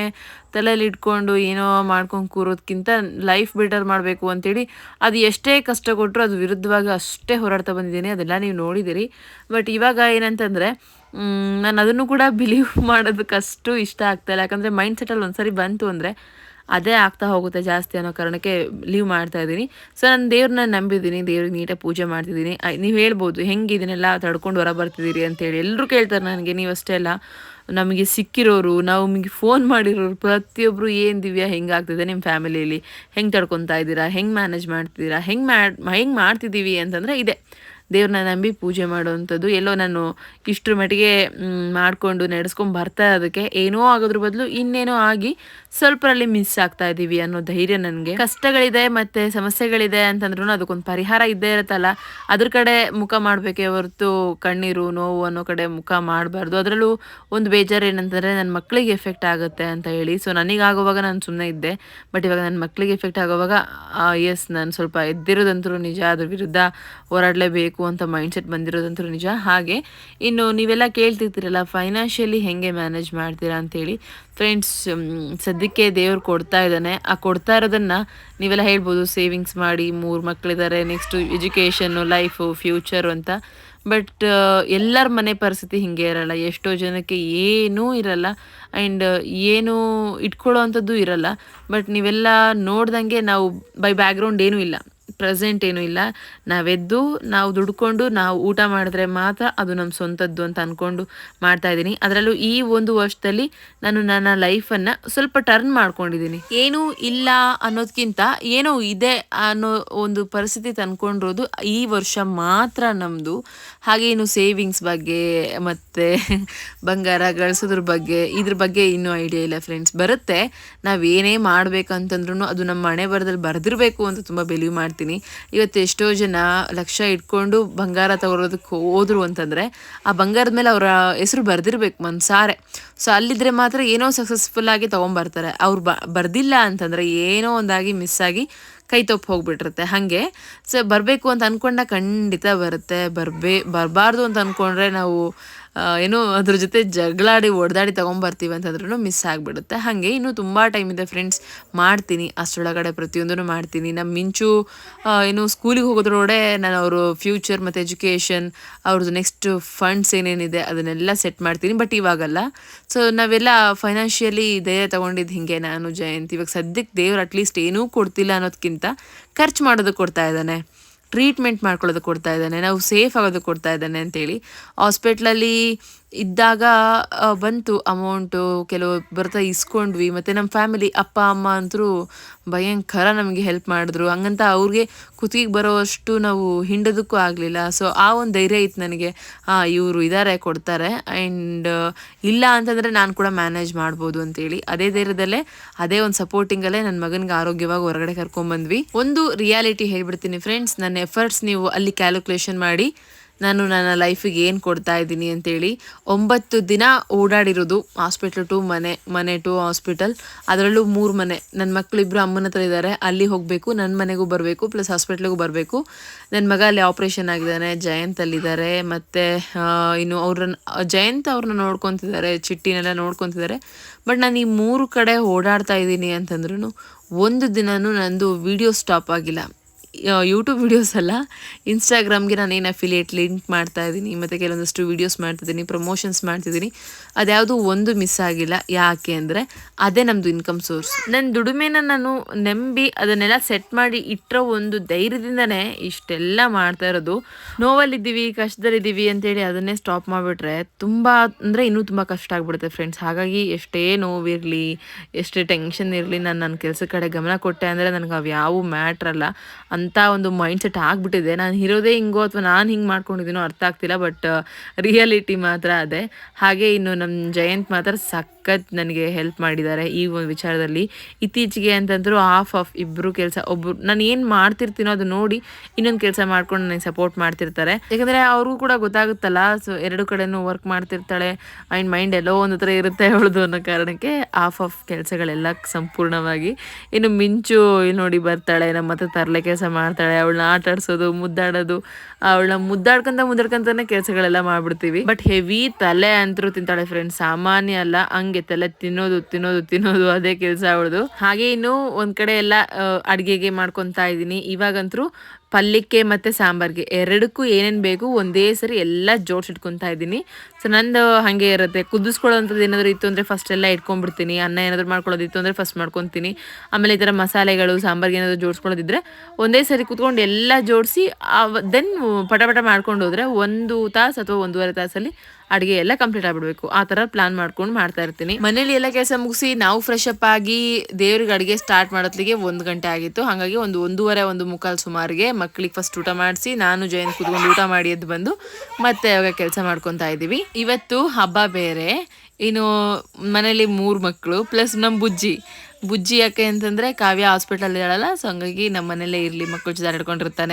ತಲೆಯಲ್ಲಿ ಇಟ್ಕೊಂಡು ಏನೋ ಮಾಡ್ಕೊಂಡು ಕೂರೋದಕ್ಕಿಂತ ಲೈಫ್ ಬೆಟರ್ ಮಾಡಬೇಕು ಅಂತೇಳಿ ಅದು ಎಷ್ಟೇ ಕಷ್ಟ ಕೊಟ್ಟರು ಅದು ವಿರುದ್ಧವಾಗಿ ಅಷ್ಟೇ ಹೋರಾಡ್ತಾ ಬಂದಿದ್ದೀನಿ. ಅದೆಲ್ಲ ನೀವು ನೋಡಿದ್ದೀರಿ. ಬಟ್ ಇವಾಗ ಏನಂತಂದರೆ ನಾನು ಅದನ್ನು ಕೂಡ ಬಿಲೀವ್ ಮಾಡೋದಕ್ಕಷ್ಟು ಇಷ್ಟ ಆಗ್ತಾಯಿಲ್ಲ ಯಾಕಂದರೆ ಮೈಂಡ್ ಸೆಟಲ್ಲಿ ಒಂದ್ಸರಿ ಬಂತು ಅಂದರೆ ಅದೇ ಆಗ್ತಾ ಹೋಗುತ್ತೆ ಜಾಸ್ತಿ ಅನ್ನೋ ಕಾರಣಕ್ಕೆ ಲೀವ್ ಮಾಡ್ತಾ ಇದ್ದೀನಿ. ಸೊ ನಾನು ದೇವ್ರನ್ನ ನಂಬಿದ್ದೀನಿ, ದೇವ್ರಿಗೆ ನೀಟಾಗಿ ಪೂಜೆ ಮಾಡ್ತಿದ್ದೀನಿ. ನೀವು ಹೇಳ್ಬೋದು, ಹೆಂಗೆ ಇದನ್ನೆಲ್ಲ ತಡ್ಕೊಂಡು ಹೊರ ಬರ್ತಿದ್ದೀರಿ ಅಂತೇಳಿ. ಎಲ್ಲರೂ ಕೇಳ್ತಾರೆ ನನಗೆ, ನೀವು ಅಷ್ಟೇ ಅಲ್ಲ. ನಮಗೆ ಸಿಕ್ಕಿರೋರು ನಿಮಗೆ ಫೋನ್ ಮಾಡಿರೋರು ಪ್ರತಿಯೊಬ್ಬರು ಏನು ದಿವ್ಯಾ ಹೆಂಗಾಗ್ತಿದೆ ನಿಮ್ಮ ಫ್ಯಾಮಿಲಿಯಲ್ಲಿ ಹೆಂಗೆ ತಡ್ಕೊತಾ ಇದ್ದೀರಾ? ಹೆಂಗೆ ಮ್ಯಾನೇಜ್ ಮಾಡ್ತಿದ್ದೀರಾ? ಹೆಂಗೆ ಮ್ಯಾ ಹೆಂಗೆ ಮಾಡ್ತಿದ್ದೀವಿ ಅಂತಂದರೆ ಇದೆ. ದೇವ್ರನ್ನ ನಂಬಿ ಪೂಜೆ ಮಾಡುವಂಥದ್ದು. ಎಲ್ಲೋ ನಾನು ಇಷ್ಟರ ಮಟ್ಟಿಗೆ ಮಾಡಿಕೊಂಡು ನಡೆಸ್ಕೊಂಡು ಬರ್ತಾ ಅದಕ್ಕೆ ಏನೋ ಆಗೋದ್ರ ಬದಲು ಇನ್ನೇನೋ ಆಗಿ ಸ್ವಲ್ಪರಲ್ಲಿ ಮಿಸ್ ಆಗ್ತಾ ಇದ್ದೀವಿ ಅನ್ನೋ ಧೈರ್ಯ ನನಗೆ. ಕಷ್ಟಗಳಿದೆ ಮತ್ತೆ ಸಮಸ್ಯೆಗಳಿದೆ ಅಂತಂದ್ರೂ ಅದಕ್ಕೊಂದು ಪರಿಹಾರ ಇದ್ದೇ ಇರುತ್ತಲ್ಲ. ಅದ್ರ ಕಡೆ ಮುಖ ಮಾಡಬೇಕೇ ಹೊರತು ಕಣ್ಣೀರು, ನೋವು ಅನ್ನೋ ಕಡೆ ಮುಖ ಮಾಡಬಾರ್ದು. ಅದರಲ್ಲೂ ಒಂದು ಬೇಜಾರು ಏನಂತಂದರೆ ನನ್ನ ಮಕ್ಕಳಿಗೆ ಎಫೆಕ್ಟ್ ಆಗುತ್ತೆ ಅಂತ ಹೇಳಿ. ಸೊ ನನಗಾಗುವಾಗ ನಾನು ಸುಮ್ಮನೆ ಇದ್ದೆ. ಬಟ್ ಇವಾಗ ನನ್ನ ಮಕ್ಕಳಿಗೆ ಎಫೆಕ್ಟ್ ಆಗುವಾಗ ಎಸ್ ನಾನು ಸ್ವಲ್ಪ ಎದ್ದಿರೋದಂತರೂ ನಿಜ, ಅದ್ರ ವಿರುದ್ಧ ಹೋರಾಡಲೇಬೇಕು ಅಂತ ಮೈಂಡ್ಸೆಟ್ ಬಂದಿರೋದಂತರೂ ನಿಜ. ಹಾಗೆ, ಇನ್ನು ನೀವೆಲ್ಲ ಕೇಳ್ತಿರ್ತೀರಲ್ಲ ಫೈನಾನ್ಷಿಯಲಿ ಹೆಂಗೆ ಮ್ಯಾನೇಜ್ ಮಾಡ್ತೀರಾ ಅಂತೇಳಿ. ಫ್ರೆಂಡ್ಸ್ ಸದ್ಯಕ್ಕೆ ದೇವ್ರು ಕೊಡ್ತಾ ಇದ್ದಾನೆ. ಆ ಕೊಡ್ತಾ ಇರೋದನ್ನು ನೀವೆಲ್ಲ ಹೇಳ್ಬೋದು ಸೇವಿಂಗ್ಸ್ ಮಾಡಿ ಮೂರು ಮಕ್ಕಳಿದ್ದಾರೆ ನೆಕ್ಸ್ಟು ಎಜುಕೇಷನ್ನು ಲೈಫು ಫ್ಯೂಚರು ಅಂತ. ಬಟ್ ಎಲ್ಲರ ಮನೆ ಪರಿಸ್ಥಿತಿ ಹಿಂಗೆ ಇರಲ್ಲ. ಎಷ್ಟೋ ಜನಕ್ಕೆ ಏನೂ ಇರಲ್ಲ. ಆ್ಯಂಡ್ ಏನು ಇಟ್ಕೊಳ್ಳೋ ಅಂಥದ್ದು ಇರಲ್ಲ. ಬಟ್ ನೀವೆಲ್ಲ ನೋಡ್ದಂಗೆ ನಾವು ಬೈ ಬ್ಯಾಕ್ಗ್ರೌಂಡ್ ಏನೂ ಇಲ್ಲ. ಪ್ರೆಸೆಂಟ್ ಏನೂ ಇಲ್ಲ. ನಾವೆದ್ದು, ನಾವು ದುಡ್ಕೊಂಡು, ನಾವು ಊಟ ಮಾಡಿದ್ರೆ ಮಾತ್ರ ಅದು ನಮ್ಮ ಸ್ವಂತದ್ದು ಅಂತ ಅಂದ್ಕೊಂಡು ಮಾಡ್ತಾ ಇದ್ದೀನಿ. ಅದರಲ್ಲೂ ಈ ಒಂದು ವರ್ಷದಲ್ಲಿ ನಾನು ನನ್ನ ಲೈಫನ್ನು ಸ್ವಲ್ಪ ಟರ್ನ್ ಮಾಡ್ಕೊಂಡಿದ್ದೀನಿ. ಏನೂ ಇಲ್ಲ ಅನ್ನೋದಕ್ಕಿಂತ ಏನೋ ಇದೆ ಅನ್ನೋ ಒಂದು ಪರಿಸ್ಥಿತಿ ತಂದ್ಕೊಂಡಿರೋದು ಈ ವರ್ಷ ಮಾತ್ರ ನಮ್ಮದು ಹಾಗೆ ಇನ್ನು ಸೇವಿಂಗ್ಸ್ ಬಗ್ಗೆ ಮತ್ತು ಬಂಗಾರ ಗಳಿಸೋದ್ರ ಬಗ್ಗೆ, ಇದ್ರ ಬಗ್ಗೆ ಇನ್ನೂ ಐಡಿಯಾ ಇಲ್ಲ ಫ್ರೆಂಡ್ಸ್ ಬರುತ್ತೆ. ನಾವೇನೇ ಮಾಡಬೇಕಂತಂದ್ರೂ ಅದು ನಮ್ಮ ಮನೆ ಬರದಲ್ಲಿ ಬರೆದಿರಬೇಕು ಅಂತ ತುಂಬ ಬಿಲೀವ್ ಮಾಡ್ತೀನಿ ಇವತ್ತು ಎಷ್ಟೋ ಜನ ಲಕ್ಷ ಇಟ್ಕೊಂಡು ಬಂಗಾರ ತಗೊಳೋದಕ್ಕೆ ಹೋದ್ರು ಅಂತಂದರೆ ಆ ಬಂಗಾರದ ಮೇಲೆ ಅವರ ಹೆಸರು ಬರೆದಿರ್ಬೇಕು ಮನ್ಸಾರೆ. ಸೊ ಅಲ್ಲಿದ್ರೆ ಮಾತ್ರ ಏನೋ ಸಕ್ಸಸ್ಫುಲ್ ಆಗಿ ತೊಗೊಂಬರ್ತಾರೆ. ಅವ್ರು ಬ, ಬರ್ದಿಲ್ಲ ಅಂತಂದರೆ ಏನೋ ಒಂದಾಗಿ ಮಿಸ್ ಆಗಿ ಕೈ ತಪ್ಪು ಹೋಗ್ಬಿಟ್ಟಿರುತ್ತೆ. ಹಾಗೆ ಸೊ ಬರಬೇಕು ಅಂತ ಅಂದ್ಕೊಂಡ ಖಂಡಿತ ಬರುತ್ತೆ. ಬರಬೇ, ಬರಬಾರ್ದು ಅಂತ ಅಂದ್ಕೊಂಡ್ರೆ ನಾವು ಏನೋ ಅದ್ರ ಜೊತೆ ಜಗಳಾಡಿ ಒಡೆದಾಡಿ ತೊಗೊಂಬರ್ತೀವಿ ಅಂತಂದ್ರೂ ಮಿಸ್ ಆಗಿಬಿಡುತ್ತೆ. ಹಾಗೆ ಇನ್ನೂ ತುಂಬ ಟೈಮ್ ಇದೆ ಫ್ರೆಂಡ್ಸ್ ಮಾಡ್ತೀನಿ. ಅಷ್ಟರೊಳಗಡೆ ಪ್ರತಿಯೊಂದೂ ಮಾಡ್ತೀನಿ. ನಮ್ಮ ಮಿಂಚು ಏನು ಸ್ಕೂಲಿಗೆ ಹೋಗೋದ್ರೊಡೆ ನಾನು ಅವರು ಫ್ಯೂಚರ್ ಮತ್ತು ಎಜುಕೇಷನ್ ಅವ್ರದ್ದು ನೆಕ್ಸ್ಟ್ ಫಂಡ್ಸ್ ಏನೇನಿದೆ ಅದನ್ನೆಲ್ಲ ಸೆಟ್ ಮಾಡ್ತೀನಿ. ಬಟ್ ಇವಾಗಲ್ಲ. ಸೊ ನಾವೆಲ್ಲ ಫೈನಾನ್ಷಿಯಲಿ ಧೈರ್ಯ ತೊಗೊಂಡಿದ್ದು ಹಿಂಗೆ ನಾನು, ಜಯಂತಿ. ಇವಾಗ ಸದ್ಯಕ್ಕೆ ದೇವ್ರು ಅಟ್ಲೀಸ್ಟ್ ಏನೂ ಕೊಡ್ತಿಲ್ಲ ಅನ್ನೋದಕ್ಕಿಂತ ಖರ್ಚು ಮಾಡೋದಕ್ಕೆ ಕೊಡ್ತಾ ಇದ್ದಾನೆ. ಟ್ರೀಟ್ಮೆಂಟ್ ಮಾಡ್ಕೊಳ್ಳೋದು ಕೊಡ್ತಾ ಇದ್ದಾನೆ ನಾವು ಸೇಫ್ ಆಗೋದು ಕೊಡ್ತಾ ಇದ್ದಾನೆ ಅಂತೇಳಿ. ಹಾಸ್ಪಿಟ್ಲಲ್ಲಿ ಇದ್ದಾಗ ಬಂತು ಅಮೌಂಟು ಕೆಲವು ಬರ್ತಾ ಇಸ್ಕೊಂಡ್ವಿ. ಮತ್ತು ನಮ್ಮ ಫ್ಯಾಮಿಲಿ ಅಪ್ಪ, ಅಮ್ಮ ಅಂತರೂ ಭಯಂಕರ ನಮಗೆ ಹೆಲ್ಪ್ ಮಾಡಿದ್ರು. ಹಂಗಂತ ಅವ್ರಿಗೆ ಕುತ್ತಿಗೆ ಬರೋವಷ್ಟು ನಾವು ಹಿಂಡೋದಕ್ಕೂ ಆಗಲಿಲ್ಲ. ಸೊ ಆ ಒಂದು ಧೈರ್ಯ ಇತ್ತು ನನಗೆ. ಹಾಂ ಇವರು ಇದಾರೆ, ಕೊಡ್ತಾರೆ. ಆ್ಯಂಡ್ ಇಲ್ಲ ಅಂತಂದರೆ ನಾನು ಕೂಡ ಮ್ಯಾನೇಜ್ ಮಾಡ್ಬೋದು ಅಂತೇಳಿ. ಅದೇ ಧೈರ್ಯದಲ್ಲೇ, ಅದೇ ಒಂದು ಸಪೋರ್ಟಿಂಗಲ್ಲೇ ನನ್ನ ಮಗನಿಗೆ ಆರೋಗ್ಯವಾಗಿ ಹೊರಗಡೆ ಕರ್ಕೊಂಬಂದ್ವಿ. ಒಂದು ರಿಯಾಲಿಟಿ ಹೇಳ್ಬಿಡ್ತೀನಿ ಫ್ರೆಂಡ್ಸ್ ನನ್ನ ಎಫರ್ಟ್ಸ್ ನೀವು ಅಲ್ಲಿ ಕ್ಯಾಲ್ಕುಲೇಷನ್ ಮಾಡಿ. ನಾನು ನನ್ನ ಲೈಫಿಗೆ ಏನು ಕೊಡ್ತಾ ಇದ್ದೀನಿ ಅಂತೇಳಿ ಒಂಬತ್ತು ದಿನ ಓಡಾಡಿರೋದು ಹಾಸ್ಪಿಟ್ಲ್ ಟು ಮನೆ ಮನೆ ಟು ಹಾಸ್ಪಿಟಲ್. ಅದರಲ್ಲೂ ಮೂರು ಮನೆ. ನನ್ನ ಮಕ್ಕಳಿಬ್ಬರು ಅಮ್ಮನ ಹತ್ರ ಇದ್ದಾರೆ ಅಲ್ಲಿ ಹೋಗಬೇಕು ನನ್ನ ಮನೆಗೂ ಬರಬೇಕು, ಪ್ಲಸ್ ಹಾಸ್ಪಿಟ್ಲಿಗೂ ಬರಬೇಕು. ನನ್ನ ಮಗ ಅಲ್ಲಿ ಆಪ್ರೇಷನ್ ಆಗಿದ್ದಾನೆ, ಜಯಂತ್ ಅಲ್ಲಿದ್ದಾರೆ. ಮತ್ತು ಇನ್ನು ಅವ್ರನ್ನ, ಜಯಂತ್ ಅವ್ರನ್ನ ನೋಡ್ಕೊತಿದ್ದಾರೆ, ಚಿಟ್ಟಿನೆಲ್ಲ ನೋಡ್ಕೊತಿದ್ದಾರೆ. ಬಟ್ ನಾನು ಈ ಮೂರು ಕಡೆ ಓಡಾಡ್ತಾ ಇದ್ದೀನಿ ಅಂತಂದ್ರೂ ಒಂದು ದಿನವೂ ನಂದು ವಿಡಿಯೋ ಸ್ಟಾಪ್ ಆಗಿಲ್ಲ. ಯೂಟ್ಯೂಬ್ ವೀಡಿಯೋಸ್ ಅಲ್ಲ ಇನ್ಸ್ಟಾಗ್ರಾಮ್ಗೆ ನಾನು ಏನು ಅಫಿಲಿಯೇಟ್ ಲಿಂಕ್ ಮಾಡ್ತಾ ಇದ್ದೀನಿ, ಮತ್ತು ಕೆಲವೊಂದಷ್ಟು ವೀಡಿಯೋಸ್ ಮಾಡ್ತಿದ್ದೀನಿ ಪ್ರಮೋಷನ್ಸ್ ಮಾಡ್ತಿದ್ದೀನಿ ಅದ್ಯಾವುದು ಒಂದು ಮಿಸ್ ಆಗಿಲ್ಲ. ಯಾಕೆ ಅಂದರೆ ಅದೇ ನಮ್ಮದು ಇನ್ಕಮ್ ಸೋರ್ಸ್ ನನ್ನ ದುಡಿಮೆನ ನಾನು ನಂಬಿ ಅದನ್ನೆಲ್ಲ ಸೆಟ್ ಮಾಡಿ ಇಟ್ಟಿರೋ ಒಂದು ಧೈರ್ಯದಿಂದನೇ ಇಷ್ಟೆಲ್ಲ ಮಾಡ್ತಾ ಇರೋದು. ನೋವಲ್ಲಿದ್ದೀವಿ, ಕಷ್ಟದಲ್ಲಿದ್ದೀವಿ ಅಂತೇಳಿ ಅದನ್ನೇ ಸ್ಟಾಪ್ ಮಾಡಿಬಿಟ್ರೆ ತುಂಬ, ಅಂದರೆ ಇನ್ನೂ ತುಂಬ ಕಷ್ಟ ಆಗ್ಬಿಡುತ್ತೆ ಫ್ರೆಂಡ್ಸ್ ಹಾಗಾಗಿ ಎಷ್ಟೇ ನೋವಿರಲಿ, ಎಷ್ಟೇ ಟೆನ್ಷನ್ ಇರಲಿ, ನಾನು ನನ್ನ ಕೆಲಸ ಕಡೆ ಗಮನ ಕೊಟ್ಟೆ ಅಂದರೆ ನನಗೆ ಅವು ಯಾವ ಮ್ಯಾಟ್ರಲ್ಲ ಅಲ್ಲ. ಅಂತ ಒಂದು ಮೈಂಡ್ ಸೆಟ್ ಆಗಿಬಿಟ್ಟಿದೆ. ನಾನು ಇರೋದೇ ಹಿಂಗೋ ಅಥವಾ ನಾನು ಹಿಂಗೆ ಮಾಡ್ಕೊಂಡಿದ್ದೀನೋ ಅರ್ಥ ಆಗ್ತಿಲ್ಲ ಬಟ್ ರಿಯಾಲಿಟಿ ಮಾತ್ರ ಅದೇ. ಹಾಗೆ ಇನ್ನು ನಮ್ಮ ಜಯಂತ್ ಮಾತ್ರ ಸಖತ್ ನನಗೆ ಹೆಲ್ಪ್ ಮಾಡಿದ್ದಾರೆ ಈ ಒಂದು ವಿಚಾರದಲ್ಲಿ. ಇತ್ತೀಚೆಗೆ ಅಂತಂದ್ರು ಆಫ್ ಆಫ್ ಇಬ್ಬರು ಕೆಲಸ ಒಬ್ಬರು ನಾನು ಏನು ಮಾಡ್ತಿರ್ತೀನೋ ಅದು ನೋಡಿ ಇನ್ನೊಂದು ಕೆಲಸ ಮಾಡ್ಕೊಂಡು ನನಗೆ ಸಪೋರ್ಟ್ ಮಾಡ್ತಿರ್ತಾರೆ. ಯಾಕಂದರೆ ಅವ್ರಿಗೂ ಕೂಡ ಗೊತ್ತಾಗುತ್ತಲ್ಲ ಸೊ ಎರಡು ಕಡೆನೂ ವರ್ಕ್ ಮಾಡ್ತಿರ್ತಾಳೆ ಆ್ಯಂಡ್ ಮೈಂಡ್ ಎಲ್ಲೋ ಒಂದು ಹತ್ರ ಇರುತ್ತೆ ಅವಳದು ಅನ್ನೋ ಕಾರಣಕ್ಕೆ ಆಫ್ ಆಫ್ ಕೆಲಸಗಳೆಲ್ಲ ಸಂಪೂರ್ಣವಾಗಿ. ಇನ್ನು ಮಿಂಚು ಇಲ್ಲಿ ನೋಡಿ ಬರ್ತಾಳೆ ನಮ್ಮ ಹತ್ರ ತರಲೆ ಕೆಲಸ ಮಾಡ್ತಾಳೆ, ಅವಳನ್ನ ಆಟ ಆಡ್ಸೋದು ಮುದ್ದಾಡೋದು, ಅವಳನ್ನ ಮುದ್ದಾಡ್ಕೊಂತ ಮುದ್ದಾಡ್ಕೊಂತಾನೆ ಕೆಲಸಗಳೆಲ್ಲ ಮಾಡ್ಬಿಡ್ತೀವಿ. ಬಟ್ ಹೆವಿ ತಲೆ ಅಂತರೂ ತಿಂತಾಳೆ ಫ್ರೆಂಡ್ಸ್ ಸಾಮಾನ್ಯ ಅಲ್ಲ, ಹಂಗೆ ತಲೆ ತಿನ್ನೋದು ತಿನ್ನೋದು ತಿನ್ನೋದು ಅದೇ ಕೆಲಸ ಅವಳದು. ಹಾಗೆ ಇನ್ನು ಒಂದ್ ಕಡೆ ಎಲ್ಲ ಅಡುಗೆಗೆ ಮಾಡ್ಕೊತಾ ಇದ್ದೀನಿ. ಇವಾಗಂತರೂ ಪಲ್ಯಕ್ಕೆ ಮತ್ತೆ ಸಾಂಬಾರ್ಗೆ ಎರಡಕ್ಕೂ ಏನೇನು ಬೇಕು ಒಂದೇ ಸರಿ ಎಲ್ಲ ಜೋಡಿಸಿಟ್ಕೊತಾ ಇದ್ದೀನಿ. ನಂದು ಹಾಗೆ ಇರುತ್ತೆ. ಕುದಿಸ್ಕೊಳ್ಳೋಂಥದ್ದು ಏನಾದರೂ ಇತ್ತು ಅಂದರೆ ಫಸ್ಟ್ ಎಲ್ಲ ಇಟ್ಕೊಂಡ್ಬಿಡ್ತೀನಿ. ಅನ್ನ ಏನಾದರೂ ಮಾಡ್ಕೊಳ್ಳೋದಿತ್ತು ಅಂದರೆ ಫಸ್ಟ್ ಮಾಡ್ಕೊತೀನಿ. ಆಮೇಲೆ ಈ ಥರ ಮಸಾಲೆಗಳು, ಸಾಂಬಾರ್ಗೆ ಏನಾದರೂ ಜೋಡಿಸ್ಕೊಳ್ಳೋದಿದ್ರೆ ಒಂದೇ ಸರಿ ಕುತ್ಕೊಂಡು ಎಲ್ಲ ಜೋಡಿಸಿ ದೆನ್ ಪಟಪಟ ಪಟ ಮಾಡ್ಕೊಂಡು ಹೋದರೆ ಒಂದು ತಾಸು ಅಥವಾ ಒಂದೂವರೆ ತಾಸಲ್ಲಿ ಅಡುಗೆ ಎಲ್ಲ ಕಂಪ್ಲೀಟ್ ಆಗ್ಬಿಡಬೇಕು. ಆ ಥರ ಪ್ಲಾನ್ ಮಾಡ್ಕೊಂಡು ಮಾಡ್ತಾ ಇರ್ತೀನಿ. ಮನೇಲಿ ಎಲ್ಲ ಕೆಲಸ ಮುಗಿಸಿ ನಾವು ಫ್ರೆಶ್ ಅಪ್ ಆಗಿ ದೇವ್ರಿಗೆ ಅಡುಗೆ ಸ್ಟಾರ್ಟ್ ಮಾಡೋತ್ಲಿಗೆ ಒಂದು ಗಂಟೆ ಆಗಿತ್ತು. ಹಾಗಾಗಿ ಒಂದು ಒಂದೂವರೆ, ಒಂದು ಮುಕ್ಕಾಲು ಸುಮಾರಿಗೆ ಮಕ್ಕಳಿಗೆ ಫಸ್ಟ್ ಊಟ ಮಾಡಿಸಿ ನಾನು ಜಯಂತ್ ಕುತ್ಕೊಂಡು ಊಟ ಮಾಡಿ ಎದ್ದು ಬಂದು ಮತ್ತೆ ಅವಾಗ ಕೆಲಸ ಮಾಡ್ಕೊತಾ ಇದ್ದೀವಿ ಇವತ್ತು ಹಬ್ಬ ಬೇರೆ. ಇನ್ನು ಮನೇಲಿ ಮೂರು ಮಕ್ಕಳು ಪ್ಲಸ್ ನಮ್ಮ ಬುಜ್ಜಿ. ಬುಜ್ಜಿ ಯಾಕೆ ಅಂತಂದರೆ ಕಾವ್ಯ ಹಾಸ್ಪಿಟಲ್ ಇದ್ದಾಳಲ್ಲ ಸೊ ಹಂಗಾಗಿ ನಮ್ಮ ಮನೇಲೇ ಇರಲಿ ಮಕ್ಕಳು ಜೊತೆ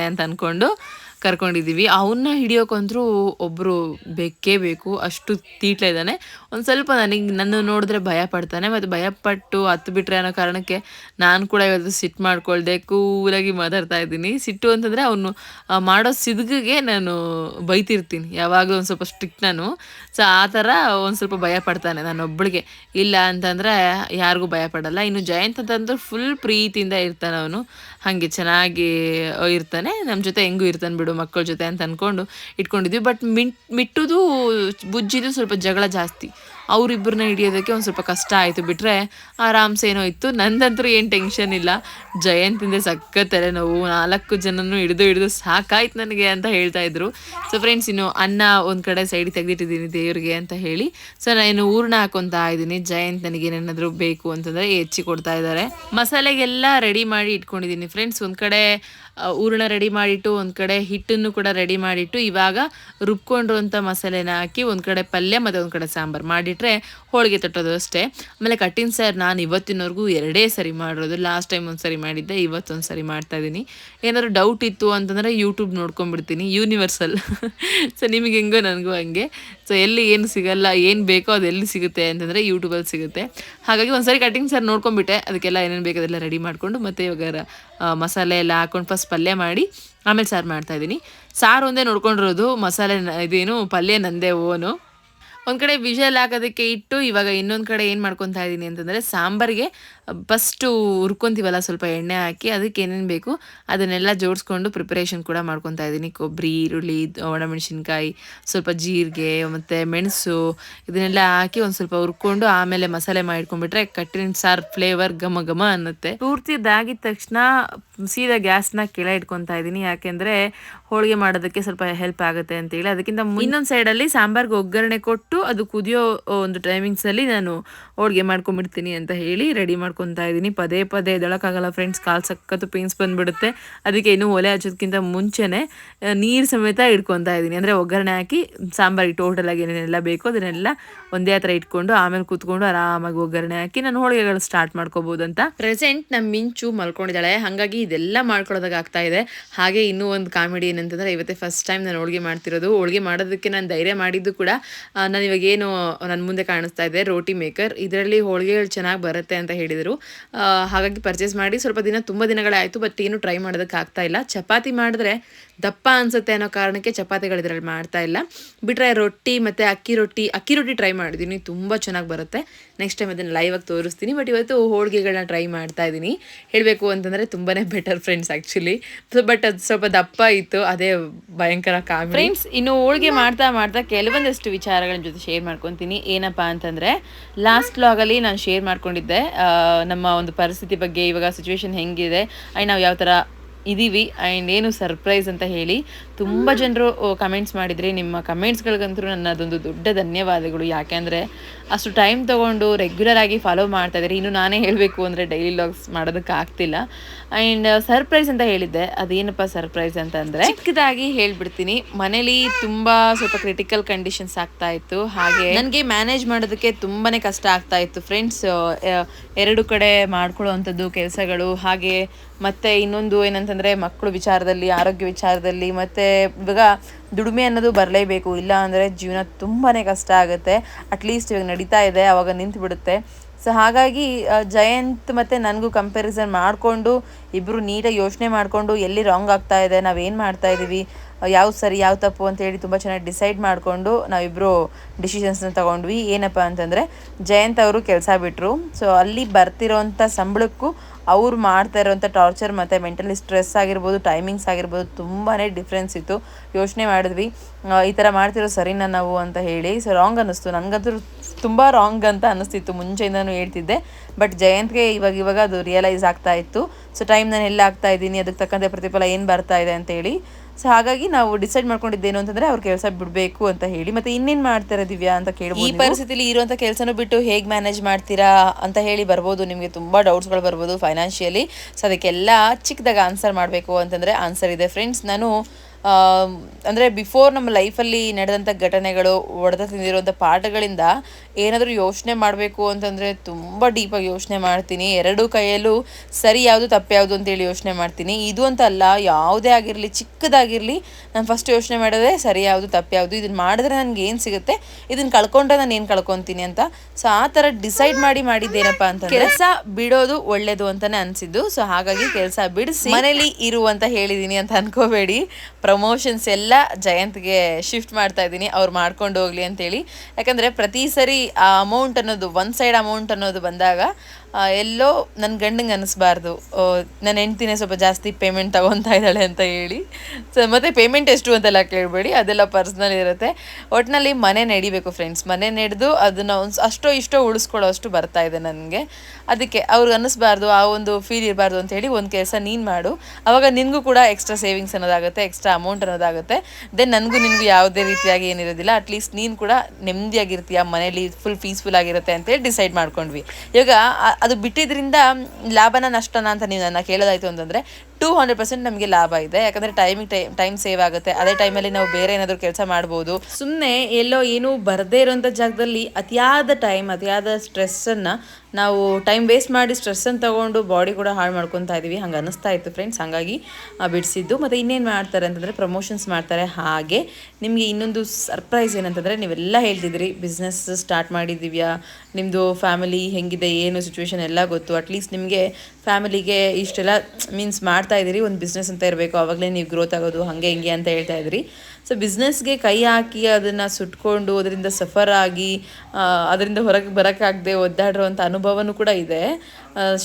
ಅಂತ ಅಂದ್ಕೊಂಡು ಕರ್ಕೊಂಡಿದ್ದೀವಿ. ಅವನ್ನ ಹಿಡಿಯೋಕಂದ್ರೂ ಒಬ್ಬರು ಬೇಕೇ ಬೇಕು. ಅಷ್ಟು ತೀಟ್ಲ ಇದ್ದಾನೆ. ಒಂದು ಸ್ವಲ್ಪ ನನಗೆ ನನ್ನ ನೋಡಿದ್ರೆ ಭಯ ಪಡ್ತಾನೆ. ಮತ್ತು ಭಯಪಟ್ಟು ಹತ್ತು ಬಿಟ್ರೆ ಅನ್ನೋ ಕಾರಣಕ್ಕೆ ನಾನು ಕೂಡ ಇವತ್ತು ಸಿಟ್ಟು ಮಾಡ್ಕೊಳ್ದೆ, ಕೂಲಾಗಿ ಮಾತಾಡ್ತಾ ಇದ್ದೀನಿ. ಸಿಟ್ಟು ಅಂತಂದರೆ ಅವನು ಮಾಡೋ ಸಿದ್ಗಿಗೆ ನಾನು ಬೈತಿರ್ತೀನಿ. ಯಾವಾಗಲೂ ಒಂದು ಸ್ವಲ್ಪ ಸ್ಟ್ರಿಕ್ಟ್ ನಾನು. ಸೊ ಆ ಥರ ಒಂದು ಸ್ವಲ್ಪ ಭಯ ಪಡ್ತಾನೆ ನಾನೊಬ್ಬಳಿಗೆ ಇಲ್ಲ ಅಂತಂದರೆ ಯಾರಿಗೂ ಭಯ ಪಡಲ್ಲ. ಇನ್ನು ಜಯಂತ್ ಅಂತಂದ್ರೆ ಫುಲ್ ಪ್ರೀತಿಯಿಂದ ಇರ್ತಾನೆ ಅವನು. ಹಾಗೆ ಚೆನ್ನಾಗಿ ಇರ್ತಾನೆ. ನಮ್ಮ ಜೊತೆ ಹೆಂಗೂ ಇರ್ತಾನೆ ಬಿಡು ಮಕ್ಕಳ ಜೊತೆ ಅಂತ ಅಂದ್ಕೊಂಡು ಇಟ್ಕೊಂಡಿದ್ವಿ. ಬಟ್ ಮಿಟ್, ಮಿಟ್ಟುದು, ಬುಜ್ಜಿದು ಸ್ವಲ್ಪ ಜಗಳ ಜಾಸ್ತಿ. ಅವರಿಬ್ಬರನ್ನ ಹಿಡಿಯೋದಕ್ಕೆ ಒಂದು ಸ್ವಲ್ಪ ಕಷ್ಟ ಆಯಿತು. ಬಿಟ್ಟರೆ ಆರಾಮ್ಸೆ ಏನೋ ಇತ್ತು. ನಂದಂತೂ ಏನು ಟೆನ್ಷನ್ ಇಲ್ಲ. ಜಯಂತಿಂದ ಸಖತ್ ತಲೆನೋವು ನಾಲ್ಕು ಜನನೂ ಹಿಡಿದು ಹಿಡಿದು ಸಾಕಾಯ್ತು ನನಗೆ ಅಂತ ಹೇಳ್ತಾ ಇದ್ರು. ಸೊ ಫ್ರೆಂಡ್ಸ್ ಇನ್ನು ಅನ್ನ ಒಂದು ಕಡೆ ಸೈಡ್ ತೆಗೆದಿಟ್ಟಿದ್ದೀನಿ ದೇವ್ರಿಗೆ ಅಂತ ಹೇಳಿ. ಸೊ ನಾನು ಊರ್ಣ ಹಾಕೊತಾ ಇದ್ದೀನಿ ಜಯಂತ್ ನನಗೆ ಏನೇನಾದರೂ ಬೇಕು ಅಂತಂದರೆ ಹೆಚ್ಚಿ ಕೊಡ್ತಾ ಇದ್ದಾರೆ ಮಸಾಲೆಗೆಲ್ಲ ರೆಡಿ ಮಾಡಿ ಇಟ್ಕೊಂಡಿದ್ದೀನಿ ಫ್ರೆಂಡ್ಸ್ ಒಂದು ಕಡೆ ಹೂರ್ಣ ರೆಡಿ ಮಾಡಿಟ್ಟು ಒಂದು ಕಡೆ ಹಿಟ್ಟನ್ನು ಕೂಡ ರೆಡಿ ಮಾಡಿಟ್ಟು ಇವಾಗ ರುಬ್ಕೊಂಡಿರುವಂಥ ಮಸಾಲೆನ ಹಾಕಿ ಒಂದು ಕಡೆ ಪಲ್ಯ ಮತ್ತು ಒಂದು ಕಡೆ ಸಾಂಬಾರು ಮಾಡಿಟ್ರೆ ಹೋಳಿಗೆ ತಟ್ಟೋದು ಅಷ್ಟೇ. ಆಮೇಲೆ ಕಟ್ಟಿನ ಸಾರು ನಾನು ಇವತ್ತಿನವರೆಗೂ ಎರಡೇ ಸರಿ ಮಾಡಿರೋದು. ಲಾಸ್ಟ್ ಟೈಮ್ ಒಂದು ಸರಿ ಮಾಡಿದ್ದೆ ಇವತ್ತೊಂದು ಸರಿ ಮಾಡ್ತಾ ಇದ್ದೀನಿ ಏನಾದರೂ ಡೌಟ್ ಇತ್ತು ಅಂತಂದರೆ ಯೂಟ್ಯೂಬ್ ನೋಡ್ಕೊಂಡ್ಬಿಡ್ತೀನಿ. ಯೂನಿವರ್ಸಲ್ ಸೊ ನಿಮಗೆ ಹೆಂಗೋ ನನಗೂ ಹಂಗೆ. ಸೊ ಎಲ್ಲಿ ಏನು ಸಿಗಲ್ಲ, ಏನು ಬೇಕೋ ಅದು ಎಲ್ಲಿ ಸಿಗುತ್ತೆ ಅಂತಂದರೆ ಯೂಟ್ಯೂಬಲ್ಲಿ ಸಿಗುತ್ತೆ. ಹಾಗಾಗಿ ಒಂದ್ಸರಿ ಕಟಿಂಗ್ ಸರ್ ನೋಡ್ಕೊಂಡ್ಬಿಟ್ಟೆ, ಅದಕ್ಕೆಲ್ಲ ಏನೇನು ಬೇಕು ಅದೆಲ್ಲ ರೆಡಿ ಮಾಡಿಕೊಂಡು ಮತ್ತೆ ಇವಾಗ ಮಸಾಲೆ ಎಲ್ಲ ಹಾಕೊಂಡು ಫಸ್ಟ್ ಪಲ್ಯ ಮಾಡಿ, ಆಮೇಲೆ ಸಾರು ಮಾಡ್ತಾ ಇದ್ದೀನಿ. ಸಾರು ಒಂದೇ ನೋಡ್ಕೊಂಡಿರೋದು, ಮಸಾಲೆ ಇದೇನು ಪಲ್ಯ ನಂದೇ ಓನು. ಒಂದು ಕಡೆ ವಿಷಲ್ ಹಾಕೋದಕ್ಕೆ ಇಟ್ಟು ಇವಾಗ ಇನ್ನೊಂದು ಕಡೆ ಏನು ಮಾಡ್ಕೊತಾ ಇದ್ದೀನಿ ಅಂತಂದರೆ ಸಾಂಬಾರಿಗೆ ಫಸ್ಟು ಹುರ್ಕೊತೀವಲ್ಲ ಸ್ವಲ್ಪ ಎಣ್ಣೆ ಹಾಕಿ ಅದಕ್ಕೆ ಏನೇನು ಬೇಕು ಅದನ್ನೆಲ್ಲ ಜೋಡಿಸ್ಕೊಂಡು ಪ್ರಿಪರೇಷನ್ ಕೂಡ ಮಾಡ್ಕೊತಾ ಇದ್ದೀನಿ. ಕೊಬ್ಬರಿ ಈರುಳ್ಳಿ, ಒಣಮೆಣಸಿನ್ಕಾಯಿ, ಸ್ವಲ್ಪ ಜೀರಿಗೆ, ಮತ್ತು ಮೆಣಸು ಇದನ್ನೆಲ್ಲ ಹಾಕಿ ಒಂದು ಸ್ವಲ್ಪ ಹುರ್ಕೊಂಡು ಆಮೇಲೆ ಮಸಾಲೆ ಮಾಡಿಟ್ಕೊಂಡ್ಬಿಟ್ರೆ ಕಟ್ಟಿನ ಸಾರು ಫ್ಲೇವರ್ ಘಮ ಘಮ ಅನ್ನತ್ತೆ. ಪೂರ್ತಿ ಇದಾಗಿದ ತಕ್ಷಣ ಸೀದಾ ಗ್ಯಾಸ್ನ ಕೆಳ ಇಟ್ಕೊತಾ ಇದ್ದೀನಿ. ಯಾಕೆಂದರೆ ಹೋಳಿಗೆ ಮಾಡೋದಕ್ಕೆ ಸ್ವಲ್ಪ ಹೆಲ್ಪ್ ಆಗುತ್ತೆ ಅಂತೇಳಿ ಅದಕ್ಕಿಂತ ಇನ್ನೊಂದು ಸೈಡಲ್ಲಿ ಸಾಂಬಾರ್ಗೆ ಒಗ್ಗರಣೆ ಕೊಟ್ಟು ಅದು ಕುದಿಯೋ ಒಂದು ಟೈಮಿಂಗ್ಸಲ್ಲಿ ನಾನು ಹೋಳಿಗೆ ಮಾಡ್ಕೊಂಬಿಡ್ತೀನಿ ಅಂತ ಹೇಳಿ ರೆಡಿ ಮಾಡ್ಕೊತಾ ಇದ್ದೀನಿ. ಪದೇ ಪದೇ ಎದಳಕ್ಕಾಗಲ್ಲ ಫ್ರೆಂಡ್ಸ್ ಕಾಲು ಸಖತ್ತು ಪೇನ್ಸ್ ಬಂದುಬಿಡುತ್ತೆ. ಅದಕ್ಕೆ ಇನ್ನೂ ಒಲೆ ಹಚ್ಚೋದಕ್ಕಿಂತ ಮುಂಚೆನೇ ನೀರು ಸಮೇತ ಇಟ್ಕೊತಾ ಇದ್ದೀನಿ. ಅಂದರೆ ಒಗ್ಗರಣೆ ಹಾಕಿ ಸಾಂಬಾರಿಗೆ ಟೋಟಲಾಗಿ ಏನೇನೆಲ್ಲ ಬೇಕೋ ಅದನ್ನೆಲ್ಲ ಒಂದೇ ಹತ್ರ ಇಟ್ಕೊಂಡು ಆಮೇಲೆ ಕೂತ್ಕೊಂಡು ಆರಾಮಾಗಿ ಒಗ್ಗರಣೆ ಹಾಕಿ ನಾನು ಹೋಳಿಗೆಗಳು ಸ್ಟಾರ್ಟ್ ಮಾಡ್ಕೋಬಹುದು ಅಂತ ಪ್ರೆಸೆಂಟ್ ನಮ್ಮ ಮಿಂಚು ಮಲ್ಕೊಂಡಿದ್ದಾಳೆ. ಹಾಗಾಗಿ ಇದೆಲ್ಲ ಮಾಡ್ಕೊಳ್ಳೋದಾಗ ಆಗ್ತಾ ಇದೆ. ಹಾಗೆ ಇನ್ನೂ ಒಂದು ಕಾಮಿಡಿ ಏನಂತಂದ್ರೆ ಇವತ್ತೇ ಫಸ್ಟ್ ಟೈಮ್ ನಾನು ಹೋಳಿಗೆ ಮಾಡ್ತಿರೋದು. ಹೋಳಿಗೆ ಮಾಡೋದಕ್ಕೆ ನಾನು ಧೈರ್ಯ ಮಾಡಿದ್ದು ಕೂಡ ನಾನು ಇವಾಗ ಏನು ನನ್ನ ಮುಂದೆ ಕಾಣಿಸ್ತಾ ಇದೆ, ರೋಟಿ ಮೇಕರ್. ಇದರಲ್ಲಿ ಹೋಳಿಗೆಗಳು ಚೆನ್ನಾಗಿ ಬರುತ್ತೆ ಅಂತ ಹೇಳಿದರು. ಹಾಗಾಗಿ ಪರ್ಚೇಸ್ ಮಾಡಿ ಸ್ವಲ್ಪ ದಿನ, ತುಂಬ ದಿನಗಳಾಯಿತು ಬಟ್ ಏನು ಟ್ರೈ ಮಾಡೋದಕ್ಕೆ ಆಗ್ತಾ ಇಲ್ಲ. ಚಪಾತಿ ಮಾಡಿದ್ರೆ ದಪ್ಪ ಅನ್ಸುತ್ತೆ ಅನ್ನೋ ಕಾರಣಕ್ಕೆ ಚಪಾತಿಗಳು ಇದರಲ್ಲಿ ಮಾಡ್ತಾ ಇಲ್ಲ. ಬಿಟ್ರೆ ರೊಟ್ಟಿ ಮತ್ತು ಅಕ್ಕಿ ರೊಟ್ಟಿ ಅಕ್ಕಿ ರೊಟ್ಟಿ ಟ್ರೈ ಮಾಡಿದ್ದೀನಿ ತುಂಬ ಚೆನ್ನಾಗಿ ಬರುತ್ತೆ. ನೆಕ್ಸ್ಟ್ ಟೈಮ್ ಅದನ್ನು ಲೈವಾಗಿ ತೋರಿಸ್ತೀನಿ ಬಟ್ ಇವತ್ತು ಹೋಳಿಗೆಗಳನ್ನ ಟ್ರೈ ಮಾಡ್ತಾ ಇದ್ದೀನಿ ಹೇಳಬೇಕು ಅಂತಂದರೆ ತುಂಬಾ ಬೆಟರ್ ಫ್ರೆಂಡ್ಸ್ ಆ್ಯಕ್ಚುಲಿ ಬಟ್ ಅದು ಸ್ವಲ್ಪ ದಪ್ಪ ಇತ್ತು, ಅದೇ ಭಯಂಕರ ಕಾಮಿ ಫ್ರೆಂಡ್ಸ್ ಇನ್ನು ಹೋಳಿಗೆ ಮಾಡ್ತಾ ಮಾಡ್ತಾ ಕೆಲವೊಂದಷ್ಟು ವಿಚಾರಗಳ ಜೊತೆ ಶೇರ್ ಮಾಡ್ಕೊತೀನಿ. ಏನಪ್ಪ ಅಂತಂದರೆ ಲಾಸ್ಟ್ ಲಾಗಲ್ಲಿ ನಾನು ಶೇರ್ ಮಾಡ್ಕೊಂಡಿದ್ದೆ ನಮ್ಮ ಒಂದು ಪರಿಸ್ಥಿತಿ ಬಗ್ಗೆ, ಇವಾಗ ಸಿಚುವೇಶನ್ ಹೆಂಗಿದೆ ಆ್ಯಂಡ್ ನಾವು ಯಾವ ಥರ ಇದೀವಿ. ಆ್ಯಂಡ್ ಏನು ಸರ್ಪ್ರೈಸ್ ಅಂತ ಹೇಳಿ ತುಂಬ ಜನರು ಕಮೆಂಟ್ಸ್ ಮಾಡಿದ್ರಿ ನಿಮ್ಮ ಕಮೆಂಟ್ಸ್ಗಳಿಗಂತೂ ನನ್ನ ಅದೊಂದು ದೊಡ್ಡ ಧನ್ಯವಾದಗಳು. ಯಾಕೆಂದರೆ ಅಷ್ಟು ಟೈಮ್ ತೊಗೊಂಡು ರೆಗ್ಯುಲರ್ ಆಗಿ ಫಾಲೋ ಮಾಡ್ತಾ ಇದ್ದಾರೆ. ಇನ್ನು ನಾನೇ ಹೇಳಬೇಕು ಅಂದರೆ ಡೈಲಿ ಲಾಗ್ಸ್ ಮಾಡೋದಕ್ಕೆ ಆಗ್ತಿಲ್ಲ ಆ್ಯಂಡ್ ಸರ್ಪ್ರೈಸ್ ಅಂತ ಹೇಳಿದ್ದೆ. ಅದೇನಪ್ಪ ಸರ್ಪ್ರೈಸ್ ಅಂತಂದರೆ ಚಿಕ್ಕದಾಗಿ ಹೇಳ್ಬಿಡ್ತೀನಿ. ಮನೇಲಿ ತುಂಬ ಸ್ವಲ್ಪ ಕ್ರಿಟಿಕಲ್ ಕಂಡೀಷನ್ಸ್ ಆಗ್ತಾ ಇತ್ತು. ಹಾಗೆ ನನಗೆ ಮ್ಯಾನೇಜ್ ಮಾಡೋದಕ್ಕೆ ತುಂಬಾ ಕಷ್ಟ ಆಗ್ತಾ ಇತ್ತು. ಫ್ರೆಂಡ್ಸ್ ಎರಡು ಕಡೆ ಮಾಡ್ಕೊಳ್ಳುವಂಥದ್ದು ಕೆಲಸಗಳು ಹಾಗೆ ಮತ್ತೆ ಇನ್ನೊಂದು ಏನಂತಂದ್ರೆ ಮಕ್ಕಳು ವಿಚಾರದಲ್ಲಿ, ಆರೋಗ್ಯ ವಿಚಾರದಲ್ಲಿ, ಮತ್ತೆ ಇವಾಗ ದುಡಿಮೆ ಅನ್ನೋದು ಬರಲೇಬೇಕು. ಇಲ್ಲ ಅಂದರೆ ಜೀವನ ತುಂಬಾ ಕಷ್ಟ ಆಗುತ್ತೆ. ಅಟ್ಲೀಸ್ಟ್ ಇವಾಗ ನಡೀತಾ ಇದೆ, ಅವಾಗ ನಿಂತು ಬಿಡುತ್ತೆ. ಸೊ ಹಾಗಾಗಿ ಜಯಂತ್ ಮತ್ತು ನನಗೂ ಕಂಪ್ಯಾರಿಸನ್ ಮಾಡಿಕೊಂಡು ಇಬ್ಬರು ನೀಟಾಗಿ ಯೋಚನೆ ಮಾಡಿಕೊಂಡು ಎಲ್ಲಿ ರಾಂಗ್ ಆಗ್ತಾ ಇದೆ ನಾವೇನು ಮಾಡ್ತಾ ಇದ್ದೀವಿ ಯಾವ್ದು ಸರಿ, ಯಾವ ತಪ್ಪು ಅಂತ ಹೇಳಿ ತುಂಬ ಚೆನ್ನಾಗಿ ಡಿಸೈಡ್ ಮಾಡಿಕೊಂಡು ನಾವಿಬ್ಬರು ಡಿಸಿಷನ್ಸ್ನ ತಗೊಂಡ್ವಿ. ಏನಪ್ಪ ಅಂತಂದರೆ, ಜಯಂತ್ ಅವರು ಕೆಲಸ ಬಿಟ್ಟರು ಸೊ ಅಲ್ಲಿ ಬರ್ತಿರೋಂಥ ಸಂಬಳಕ್ಕೂ ಅವ್ರು ಮಾಡ್ತಾ ಇರೋಂಥ ಟಾರ್ಚರ್ ಮತ್ತು ಮೆಂಟಲಿ ಸ್ಟ್ರೆಸ್ ಆಗಿರ್ಬೋದು ಟೈಮಿಂಗ್ಸ್ ಆಗಿರ್ಬೋದು ತುಂಬಾ ಡಿಫ್ರೆನ್ಸ್ ಇತ್ತು. ಯೋಚನೆ ಮಾಡಿದ್ವಿ. ಈ ಥರ ಮಾಡ್ತಿರೋ ಸರಿನಾ ನಾವು ಅಂತ ಹೇಳಿ. ಸೊ ರಾಂಗ್ ಅನ್ನಿಸ್ತು. ನನಗಂತೂ ತುಂಬ ರಾಂಗ್ ಅಂತ ಅನ್ನಿಸ್ತಿತ್ತು. ಮುಂಚೆಯಿಂದನೂ ಹೇಳ್ತಿದ್ದೆ. ಬಟ್ ಜಯಂತ್ಗೆ ಇವಾಗ ಇವಾಗ ಅದು ರಿಯಲೈಸ್ ಆಗ್ತಾ ಇತ್ತು. ಸೊ ಟೈಮ್ ನಾನು ಎಲ್ಲ ಆಗ್ತಾ ಇದ್ದೀನಿ? ಅದಕ್ಕೆ ತಕ್ಕಂತೆ ಪ್ರತಿಫಲ ಏನು ಬರ್ತಾ ಇದೆ ಅಂತ ಹೇಳಿ. ಸೊ ಹಾಗಾಗಿ ನಾವು ಡಿಸೈಡ್ ಮಾಡ್ಕೊಂಡಿದ್ದೇನು ಅಂತಂದ್ರೆ ಅವ್ರ ಕೆಲಸ ಬಿಡಬೇಕು ಅಂತ ಹೇಳಿ. ಮತ್ತೆ ಇನ್ನೇನು ಮಾಡ್ತಾರೆ ದಿವ್ಯಾ ಅಂತ ಕೇಳಬಹುದು ಈ ಪರಿಸ್ಥಿತಿಲಿ ಇರುವಂತ ಕೆಲಸನೂ ಬಿಟ್ಟು ಹೇಗೆ ಮ್ಯಾನೇಜ್ ಮಾಡ್ತೀರಾ ಅಂತ ಹೇಳಿ ಬರ್ಬೋದು. ನಿಮಗೆ ತುಂಬಾ ಡೌಟ್ಸ್ಗಳು ಬರ್ಬೋದು ಫೈನಾನ್ಷಿಯಲಿ ಸೊ ಅದಕ್ಕೆಲ್ಲ ಚಿಕ್ಕದಾಗ ಆನ್ಸರ್ ಮಾಡಬೇಕು ಅಂತಂದ್ರೆ ಆನ್ಸರ್ ಇದೆ. ಫ್ರೆಂಡ್ಸ್ ನಾನು ಅಂದ್ರೆ ಬಿಫೋರ್ ನಮ್ಮ ಲೈಫಲ್ಲಿ ನಡೆದಂಥ ಘಟನೆಗಳು ಒಡೆದ ತಿಂದಿರುವಂಥ ಪಾಠಗಳಿಂದ ಏನಾದರೂ ಯೋಚನೆ ಮಾಡಬೇಕು ಅಂತಂದರೆ ತುಂಬ ಡೀಪಾಗಿ ಯೋಚನೆ ಮಾಡ್ತೀನಿ. ಎರಡೂ ಕೈಯಲ್ಲೂ ಸರಿ ಯಾವುದು ತಪ್ಪು ಯಾವುದು ಅಂತೇಳಿ ಯೋಚನೆ ಮಾಡ್ತೀನಿ. ಇದು ಅಂತ ಅಲ್ಲ ಯಾವುದೇ ಆಗಿರಲಿ ಚಿಕ್ಕದಾಗಿರಲಿ ನಾನು ಫಸ್ಟ್ ಯೋಚನೆ ಮಾಡಿದ್ರೆ ಸರಿ ಯಾವುದು ತಪ್ಪು ಯಾವುದು ಇದನ್ನು ಮಾಡಿದ್ರೆ ನನಗೆ ಏನು ಸಿಗುತ್ತೆ ಇದನ್ನು ಕಳ್ಕೊಂಡ್ರೆ ನಾನು ಏನು ಕಳ್ಕೊತೀನಿ ಅಂತ. ಸೊ ಆ ಥರ ಡಿಸೈಡ್ ಮಾಡಿ ಮಾಡಿದ್ದೇನಪ್ಪ ಅಂತ ಕೆಲಸ ಬಿಡೋದು ಒಳ್ಳೇದು ಅಂತಾನೆ ಅನಿಸಿದ್ದು. ಸೊ ಹಾಗಾಗಿ ಕೆಲಸ ಬಿಡಿಸಿ ಮನೇಲಿ ಇರು ಅಂತ ಹೇಳಿದ್ದೀನಿ ಅಂತ ಅನ್ಕೋಬೇಡಿ. ಪ್ರಮೋಷನ್ಸ್ ಎಲ್ಲ ಜಯಂತ್ಗೆ ಶಿಫ್ಟ್ ಮಾಡ್ತಾ ಇದ್ದೀನಿ. ಅವ್ರು ಮಾಡ್ಕೊಂಡು ಹೋಗ್ಲಿ ಅಂತೇಳಿ. ಯಾಕಂದರೆ ಪ್ರತಿ ಸರಿ ಆ ಅಮೌಂಟ್ ಅನ್ನೋದು ಒನ್ ಸೈಡ್ ಅಮೌಂಟ್ ಅನ್ನೋದು ಬಂದಾಗ ಎಲ್ಲೋ ನನ್ನ ಗಂಡಂಗೆ ಅನ್ನಿಸ್ಬಾರ್ದು ನನ್ನ ಹೆಂಡ್ತಿನೇ ಸ್ವಲ್ಪ ಜಾಸ್ತಿ ಪೇಮೆಂಟ್ ತಗೊತಾ ಇದ್ದಾಳೆ ಅಂತ ಹೇಳಿ. ಸೊ ಮತ್ತು ಪೇಮೆಂಟ್ ಎಷ್ಟು ಅಂತೆಲ್ಲ ಕೇಳಬೇಡಿ, ಅದೆಲ್ಲ ಪರ್ಸ್ನಲ್ ಇರುತ್ತೆ. ಒಟ್ಟಿನಲ್ಲಿ ಮನೆ ನಡಿಬೇಕು ಫ್ರೆಂಡ್ಸ್ ಮನೆ ನಡೆದು ಅದನ್ನು ಒಂದು ಅಷ್ಟೋ ಇಷ್ಟೋ ಉಳಿಸ್ಕೊಳ್ಳೋ ಅಷ್ಟು ಬರ್ತಾ ಇದೆ ನನಗೆ. ಅದಕ್ಕೆ ಅವ್ರಿಗೆ ಅನ್ನಿಸ್ಬಾರ್ದು ಆ ಒಂದು ಫೀಲ್ ಇರಬಾರ್ದು ಅಂತ ಹೇಳಿ ಒಂದು ಕೆಲಸ ನೀನು ಮಾಡು. ಆವಾಗ ನಿನಗೂ ಕೂಡ ಎಕ್ಸ್ಟ್ರಾ ಸೇವಿಂಗ್ಸ್ ಅನ್ನೋದಾಗುತ್ತೆ ಎಕ್ಸ್ಟ್ರಾ ಅಮೌಂಟ್ ಅನ್ನೋದಾಗುತ್ತೆ. ದೆನ್ ನನಗೂ ನಿನಗೂ ಯಾವುದೇ ರೀತಿಯಾಗಿ ಏನಿರೋದಿಲ್ಲ. ಅಟ್ಲೀಸ್ಟ್ ನೀನು ಕೂಡ ನೆಮ್ಮದಿಯಾಗಿರ್ತೀಯ, ಮನೇಲಿ ಫುಲ್ ಪೀಸ್ಫುಲ್ ಆಗಿರುತ್ತೆ ಅಂತೇಳಿ ಡಿಸೈಡ್ ಮಾಡ್ಕೊಂಡ್ವಿ. ಇವಾಗ ಅದು ಬಿಟ್ಟಿದ್ರಿಂದ ಲಾಭನ ನಷ್ಟನ ಅಂತ ನೀವು ನನ್ನ ಕೇಳೋದಾಯ್ತು ಅಂತಂದರೆ ಟೂ ಹಂಡ್ರೆಡ್ ಪರ್ಸೆಂಟ್ ನಮಗೆ ಲಾಭ ಇದೆ. ಯಾಕಂದರೆ ಟೈಮಿಗೆ ಟೈಮ್ ಟೈಮ್ ಸೇವ್ ಆಗುತ್ತೆ. ಅದೇ ಟೈಮಲ್ಲಿ ನಾವು ಬೇರೆ ಏನಾದರೂ ಕೆಲಸ ಮಾಡ್ಬೋದು. ಸುಮ್ಮನೆ ಎಲ್ಲೋ ಏನೂ ಬರದೇ ಇರೋಂಥ ಜಾಗದಲ್ಲಿ ಅತಿಯಾದ ಟೈಮ್ ಅತಿಯಾದ ಸ್ಟ್ರೆಸ್ಸನ್ನು ನಾವು ಟೈಮ್ ವೇಸ್ಟ್ ಮಾಡಿ ಸ್ಟ್ರೆಸ್ಸನ್ನು ತಗೊಂಡು ಬಾಡಿ ಕೂಡ ಹಾಳು ಮಾಡ್ಕೊತಾ ಇದ್ದೀವಿ ಹಂಗೆ ಅನ್ನಿಸ್ತಾ ಇತ್ತು ಫ್ರೆಂಡ್ಸ್ ಹಾಗಾಗಿ ಬಿಡಿಸಿದ್ದು. ಮತ್ತು ಇನ್ನೇನು ಮಾಡ್ತಾರೆ ಅಂತಂದರೆ ಪ್ರಮೋಷನ್ಸ್ ಮಾಡ್ತಾರೆ. ಹಾಗೆ ನಿಮಗೆ ಇನ್ನೊಂದು ಸರ್ಪ್ರೈಸ್ ಏನಂತಂದರೆ ನೀವೆಲ್ಲ ಹೇಳ್ತಿದ್ರಿ ಬಿಸ್ನೆಸ್ ಸ್ಟಾರ್ಟ್ ಮಾಡಿದ್ದೀವ್ಯಾ? ನಿಮ್ಮದು ಫ್ಯಾಮಿಲಿ ಹೆಂಗಿದೆ? ಏನು ಸಿಚುವೇಶನ್ ಎಲ್ಲ ಗೊತ್ತು. ಅಟ್ಲೀಸ್ಟ್ ನಿಮಗೆ ಫ್ಯಾಮಿಲಿಗೆ ಇಷ್ಟೆಲ್ಲ ಮೀನ್ಸ್ ಮಾಡ್ತಾ ಇದ್ದೀರಿ, ಒಂದು ಬಿಸ್ನೆಸ್ ಅಂತ ಇರಬೇಕು. ಆವಾಗಲೇ ನೀವು ಗ್ರೋತ್ ಆಗೋದು, ಹಾಗೆ ಹಿಂಗೆ ಅಂತ ಹೇಳ್ತಾ ಇದ್ರಿ. ಸೊ ಬಿಸ್ನೆಸ್ಗೆ ಕೈ ಹಾಕಿ ಅದನ್ನು ಸುಟ್ಕೊಂಡು, ಅದರಿಂದ ಸಫರ್ ಆಗಿ ಅದರಿಂದ ಹೊರಗೆ ಬರೋಕ್ಕಾಗದೆ ಒದ್ದಾಡಿರೋವಂಥ ಅನುಭವನೂ ಕೂಡ ಇದೆ.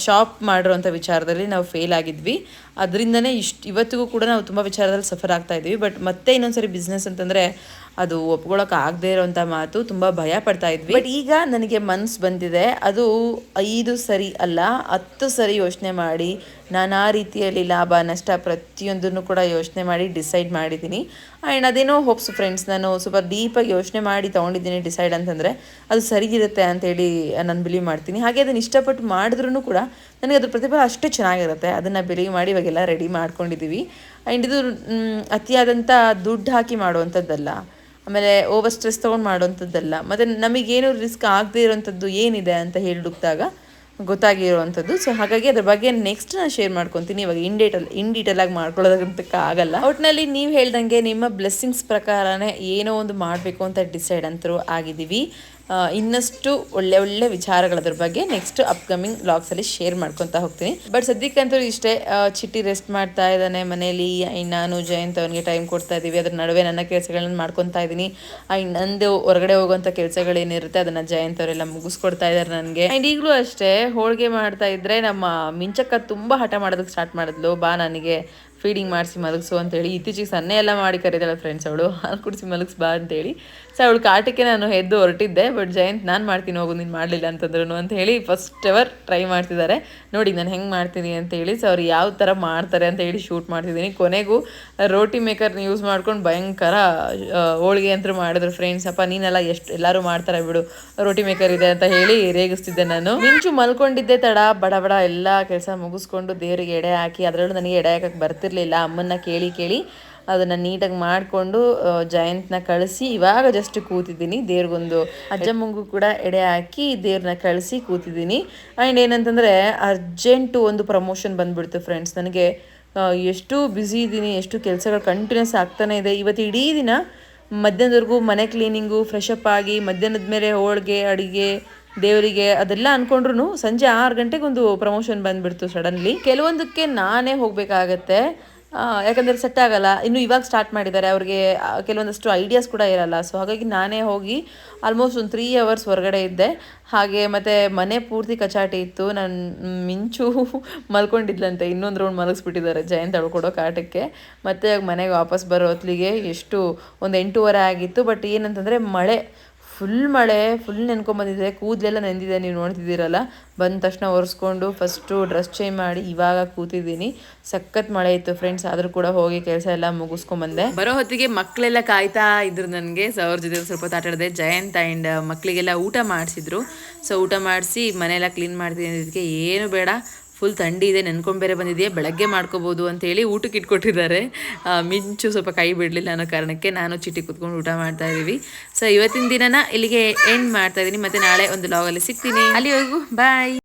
ಶಾಪ್ ಮಾಡಿರೋವಂಥ ವಿಚಾರದಲ್ಲಿ ನಾವು ಫೇಲ್ ಆಗಿದ್ವಿ. ಅದರಿಂದನೇ ಇಷ್ಟು, ಇವತ್ತಿಗೂ ಕೂಡ ನಾವು ತುಂಬ ವಿಚಾರದಲ್ಲಿ ಸಫರ್ ಆಗ್ತಾ ಇದ್ವಿ ಬಟ್ ಮತ್ತೆ ಇನ್ನೊಂದ್ಸರಿ ಬಿಸ್ನೆಸ್ ಅಂತಂದರೆ ಅದು ಒಪ್ಕೊಳಕ್ ಆಗದೆ ಇರೋಂಥ ಮಾತು ತುಂಬ ಭಯ ಪಡ್ತಾ ಇದ್ವಿ. ಬಟ್ ಈಗ ನನಗೆ ಮನ್ಸು ಬಂದಿದೆ, ಅದು ಐದು ಸರಿ ಅಲ್ಲ, ಹತ್ತು ಸರಿ ಯೋಚನೆ ಮಾಡಿ, ನಾನಾ ರೀತಿಯಲ್ಲಿ ಲಾಭ, ನಷ್ಟ ಪ್ರತಿಯೊಂದನ್ನು ಕೂಡ ಯೋಚನೆ ಮಾಡಿ ಡಿಸೈಡ್ ಮಾಡಿದ್ದೀನಿ. ಆ್ಯಂಡ್ ಅದೇನೋ ಹೋಪ್ಸ್ ಫ್ರೆಂಡ್ಸ್, ನಾನು ಸ್ವಲ್ಪ ಡೀಪಾಗಿ ಯೋಚನೆ ಮಾಡಿ ತೊಗೊಂಡಿದ್ದೀನಿ ಡಿಸೈಡ್ ಅಂತಂದರೆ, ಅದು ಸರಿ ಇರುತ್ತೆ ಅಂತೇಳಿ ನಾನು ಬಿಲೀವ್ ಮಾಡ್ತೀನಿ. ಹಾಗೆ ಅದನ್ನು ಇಷ್ಟಪಟ್ಟು ಮಾಡಿದ್ರೂ ಕೂಡ ನನಗೆ ಅದ್ರ ಪ್ರತಿಫಲ ಅಷ್ಟು ಚೆನ್ನಾಗಿರುತ್ತೆ. ಅದನ್ನು ಬಿಲೀವ್ ಮಾಡಿ ಇವಾಗೆಲ್ಲ ರೆಡಿ ಮಾಡ್ಕೊಂಡಿದ್ದೀವಿ. ಆ್ಯಂಡ್ ಇದು ಅತಿಯಾದಂಥ ದುಡ್ಡು ಹಾಕಿ ಮಾಡುವಂಥದ್ದಲ್ಲ. ಆಮೇಲೆ ಓವರ್ ಸ್ಟ್ರೆಸ್ ತೊಗೊಂಡು ಮಾಡುವಂಥದ್ದಲ್ಲ. ಮತ್ತು ನಮಗೇನು ರಿಸ್ಕ್ ಆಗದೇ ಇರೋವಂಥದ್ದು ಏನಿದೆ ಅಂತ ಹೇಳಿ ಗೊತ್ತಾಗಿರುವಂಥದ್ದು ಸೊ ಹಾಗಾಗಿ ಅದ್ರ ಬಗ್ಗೆ ನೆಕ್ಸ್ಟ್ ನಾನು ಶೇರ್ ಮಾಡ್ಕೊತೀನಿ. ಇವಾಗ ಇನ್ ಡೇಟಲ್ ಇನ್ ಡೀಟೇಲ್ ಆಗಿ ಮಾಡ್ಕೊಳ್ಳೋದಕ್ಕೆ ಆಗಲ್ಲ. ಒಟ್ಟಿನಲ್ಲಿ ನೀವು ಹೇಳ್ದಂಗೆ ನಿಮ್ಮ ಬ್ಲೆಸ್ಸಿಂಗ್ಸ್ ಪ್ರಕಾರನೇ ಏನೋ ಒಂದು ಮಾಡಬೇಕು ಅಂತ ಡಿಸೈಡ್ ಅಂತರೂ ಆಗಿದ್ದೀವಿ. ಇನ್ನಷ್ಟು ಒಳ್ಳೆ ಒಳ್ಳೆ ವಿಚಾರಗಳ ಅದ್ರ ಬಗ್ಗೆ ನೆಕ್ಸ್ಟ್ ಅಪ್ಕಮಿಂಗ್ ಬ್ಲಾಗ್ಸಲ್ಲಿ ಶೇರ್ ಮಾಡ್ಕೊತಾ ಹೋಗ್ತೀನಿ. ಬಟ್ ಸದ್ಯಕ್ಕಂತೂ ಇಷ್ಟೇ ಚಿಟ್ಟಿ ರೆಸ್ಟ್ ಮಾಡ್ತಾ ಇದ್ದಾನೆ ಮನೇಲಿ. ನಾನು, ಜಯಂತ್ ಅವನಿಗೆ ಟೈಮ್ ಕೊಡ್ತಾ ಇದ್ದೀವಿ. ಅದ್ರ ನಡುವೆ ನನ್ನ ಕೆಲಸಗಳನ್ನ ಮಾಡ್ಕೊತಾ ಇದ್ದೀನಿ. ಆ್ಯಂಡ್ ನಂದು ಹೊರಗಡೆ ಹೋಗುವಂಥ ಕೆಲಸಗಳೇನಿರುತ್ತೆ, ಅದನ್ನ ಜಯಂತ್ ಅವರೆಲ್ಲ ಮುಗಿಸ್ಕೊಡ್ತಾ ಇದ್ದಾರೆ ನನಗೆ. ಆ್ಯಂಡ್ ಈಗಲೂ ಅಷ್ಟೇ, ಹೋಳಿಗೆ ಮಾಡ್ತಾ ಇದ್ರೆ ನಮ್ಮ ಮಿಂಚಕ್ಕ ತುಂಬ ಹಠ ಮಾಡೋದಕ್ಕೆ ಸ್ಟಾರ್ಟ್ ಮಾಡಿದ್ಲು. ಬಾ, ನನಗೆ ಫೀಡಿಂಗ್ ಮಾಡಿಸಿ ಮಲಗಿಸು ಅಂತೇಳಿ. ಇತ್ತೀಚೆಗೆ ಸನ್ನೆ ಎಲ್ಲ ಮಾಡಿ ಕರೀತಾಳೆ ಫ್ರೆಂಡ್ಸ್ ಅವಳು. ಹಾಲು ಕುಡಿಸಿ ಮಲಗಿಸ್ ಬಾ ಅಂತೇಳಿ. ಸೊ ಅವಳು ಕಾಟಕ್ಕೆ ನಾನು ಎದ್ದು ಹೊರಟಿದ್ದೆ ಬಟ್ ಜಯಂತ್ ನಾನು ಮಾಡ್ತೀನಿ, ಹೋಗು, ನೀನು ಮಾಡಲಿಲ್ಲ ಅಂತಂದ್ರು ಅಂತ ಹೇಳಿ ಫಸ್ಟ್ ಎವರ್ ಟ್ರೈ ಮಾಡ್ತಿದ್ದಾರೆ. ನೋಡಿ, ನಾನು ಹೆಂಗೆ ಮಾಡ್ತೀನಿ ಅಂತ ಹೇಳಿ ಸೊ ಅವ್ರು ಯಾವ ಥರ ಮಾಡ್ತಾರೆ ಅಂತ ಹೇಳಿ ಶೂಟ್ ಮಾಡ್ತಿದ್ದೀನಿ. ಕೊನೆಗೂ ರೋಟಿ ಮೇಕರ್ನ ಯೂಸ್ ಮಾಡ್ಕೊಂಡು ಭಯಂಕರ ಹೋಳಿಗೆ ಅಂತ ಮಾಡಿದ್ರು ಫ್ರೆಂಡ್ಸ್ ಅಪ್ಪ, ನೀನೆಲ್ಲ ಎಷ್ಟು ಎಲ್ಲರೂ ಮಾಡ್ತಾರೆ ಬಿಡು. ರೋಟಿ ಮೇಕರ್ ಇದೆ ಅಂತ ಹೇಳಿ ರೇಗಿಸ್ತಿದ್ದೆ ನಾನು. ಮಿಂಚು ಮಲ್ಕೊಂಡಿದ್ದೆ ತಡ, ಬಡ ಬಡ ಎಲ್ಲ ಕೆಲಸ ಮುಗಿಸ್ಕೊಂಡು ದೇವರಿಗೆ ಎಡೆ ಹಾಕಿ, ಅದರಲ್ಲೂ ನನಗೆ ಎಡೆ ಹಾಕಕ್ಕೆ ಬರ್ತಿರ್ಲಿಲ್ಲ ಅಮ್ಮನ್ನ ಕೇಳಿ ಕೇಳಿ ಅದನ್ನು ನೀಟಾಗಿ ಮಾಡಿಕೊಂಡು ಜಯಂತ್ನ ಕಳಿಸಿ, ಇವಾಗ ಜಸ್ಟ್ ಕೂತಿದ್ದೀನಿ. ದೇವ್ರಿಗೊಂದು ಅಜ್ಜಮ್ಮಂಗೂ ಕೂಡ ಎಡೆ ಹಾಕಿ ದೇವ್ರನ್ನ ಕಳಿಸಿ ಕೂತಿದ್ದೀನಿ. ಆ್ಯಂಡ್ ಏನಂತಂದರೆ ಅರ್ಜೆಂಟು ಒಂದು ಪ್ರಮೋಷನ್ ಬಂದುಬಿಡ್ತು ಫ್ರೆಂಡ್ಸ್ ನನಗೆ ಎಷ್ಟು ಬ್ಯುಸಿ ಇದ್ದೀನಿ, ಎಷ್ಟು ಕೆಲಸಗಳು ಕಂಟಿನ್ಯೂಸ್ ಆಗ್ತಾನೆ ಇದೆ. ಇವತ್ತು ಇಡೀ ದಿನ ಮಧ್ಯಾಹ್ನದವರೆಗೂ ಮನೆ ಕ್ಲೀನಿಂಗು ಫ್ರೆಶ್ ಅಪ್ ಆಗಿ ಮಧ್ಯಾಹ್ನದ ಮೇಲೆ ಹೋಳಿಗೆ, ಅಡಿಗೆ ದೇವರಿಗೆ ಅದೆಲ್ಲ ಅನ್ಕೊಂಡ್ರು ಸಂಜೆ ಆರು ಗಂಟೆಗೆ ಒಂದು ಪ್ರಮೋಷನ್ ಬಂದ್ಬಿಡ್ತು ಸಡನ್ಲಿ ಕೆಲವೊಂದಕ್ಕೆ ನಾನೇ ಹೋಗಬೇಕಾಗತ್ತೆ. ಯಾಕಂದರೆ ಸೆಟ್ ಆಗಲ್ಲ. ಇನ್ನು ಇವಾಗ ಸ್ಟಾರ್ಟ್ ಮಾಡಿದ್ದಾರೆ. ಅವ್ರಿಗೆ ಕೆಲವೊಂದಷ್ಟು ಐಡಿಯಾಸ್ ಕೂಡ ಇರಲ್ಲ. ಸೊ ಹಾಗಾಗಿ ನಾನೇ ಹೋಗಿ ಆಲ್ಮೋಸ್ಟ್ ಒಂದು ತ್ರೀ ಅವರ್ಸ್ ಹೊರಗಡೆ ಇದ್ದೆ. ಹಾಗೆ ಮತ್ತು ಮನೆ ಪೂರ್ತಿ ಕಚಾಟಿ ಇತ್ತು. ನಾನು ಮಿಂಚು ಮಲ್ಕೊಂಡಿದ್ಲಂತೆ. ಇನ್ನೊಂದು ರೌಂಡ್ ಮಲಗಿಸ್ಬಿಟ್ಟಿದ್ದಾರೆ ಜಯಂತ್ ಅಳ್ಕೊಡೋ ಕೊಡೋ ಕಾಟಕ್ಕೆ. ಮತ್ತೆ ಮನೆಗೆ ವಾಪಸ್ ಬರೋ ಹೊತ್ತಿಗೆ ಎಷ್ಟು ಒಂದು ಎಂಟೂವರೆ ಆಗಿತ್ತು. ಬಟ್ ಏನಂತಂದರೆ ಮಳೆ ಫುಲ್ ಮಳೆ ಫುಲ್ ನೆನ್ಕೊಂಬಂದಿದೆ. ಕೂದಲೆಲ್ಲ ನೆಂದಿದೆ ನೀವು ನೋಡ್ತಿದ್ದೀರಲ್ಲ. ಬಂದ ತಕ್ಷಣ ಒರೆಸ್ಕೊಂಡು ಫಸ್ಟು ಡ್ರೆಸ್ ಚೇಂಜ್ ಮಾಡಿ ಇವಾಗ ಕೂತಿದ್ದೀನಿ. ಸಖತ್ ಮಳೆ ಇತ್ತು ಫ್ರೆಂಡ್ಸ್ ಆದರೂ ಕೂಡ ಹೋಗಿ ಕೆಲಸ ಎಲ್ಲ ಮುಗಿಸ್ಕೊಂಬಂದೆ. ಬರೋ ಹೊತ್ತಿಗೆ ಮಕ್ಕಳೆಲ್ಲ ಕಾಯ್ತಾ ಇದ್ರು ನನಗೆ. ಸೊ ಅವ್ರ ಜೊತೆ ಸ್ವಲ್ಪ ತಾಟಾಡಿದೆ ಜಯಂತ್ ಆ್ಯಂಡ್ ಮಕ್ಕಳಿಗೆಲ್ಲ ಊಟ ಮಾಡಿಸಿದ್ರು. ಸೊ ಊಟ ಮಾಡಿಸಿ ಮನೆಯೆಲ್ಲ ಕ್ಲೀನ್ ಮಾಡ್ತೀನಿ ಅದಕ್ಕೆ ಏನು ಬೇಡ. ಫುಲ್ ಥಂಡಿ ಇದೆ, ನೆನ್ಕೊಂಡು ಬೇರೆ ಬಂದಿದೆಯಾ, ಬೆಳಗ್ಗೆ ಮಾಡ್ಕೋಬೋದು ಅಂತೇಳಿ ಊಟಕ್ಕೆ ಇಟ್ಕೊಟ್ಟಿದ್ದಾರೆ. ಮಿಂಚು ಸ್ವಲ್ಪ ಕೈ ಬಿಡಲಿಲ್ಲ ಅನ್ನೋ ಕಾರಣಕ್ಕೆ ನಾನು ಚಿಟ್ಟಿ ಕುತ್ಕೊಂಡು ಊಟ ಮಾಡ್ತಾ ಇದ್ದೀವಿ. ಸೊ ಇವತ್ತಿನ ದಿನನ ಇಲ್ಲಿಗೆ ಎಂಡ್ ಮಾಡ್ತಾ ಇದ್ದೀನಿ. ಮತ್ತೆ ನಾಳೆ ಒಂದು ಲಾಗಲ್ಲಿ ಸಿಗ್ತೀನಿ. ಅಲ್ಲಿವರೆಗೂ ಬಾಯ್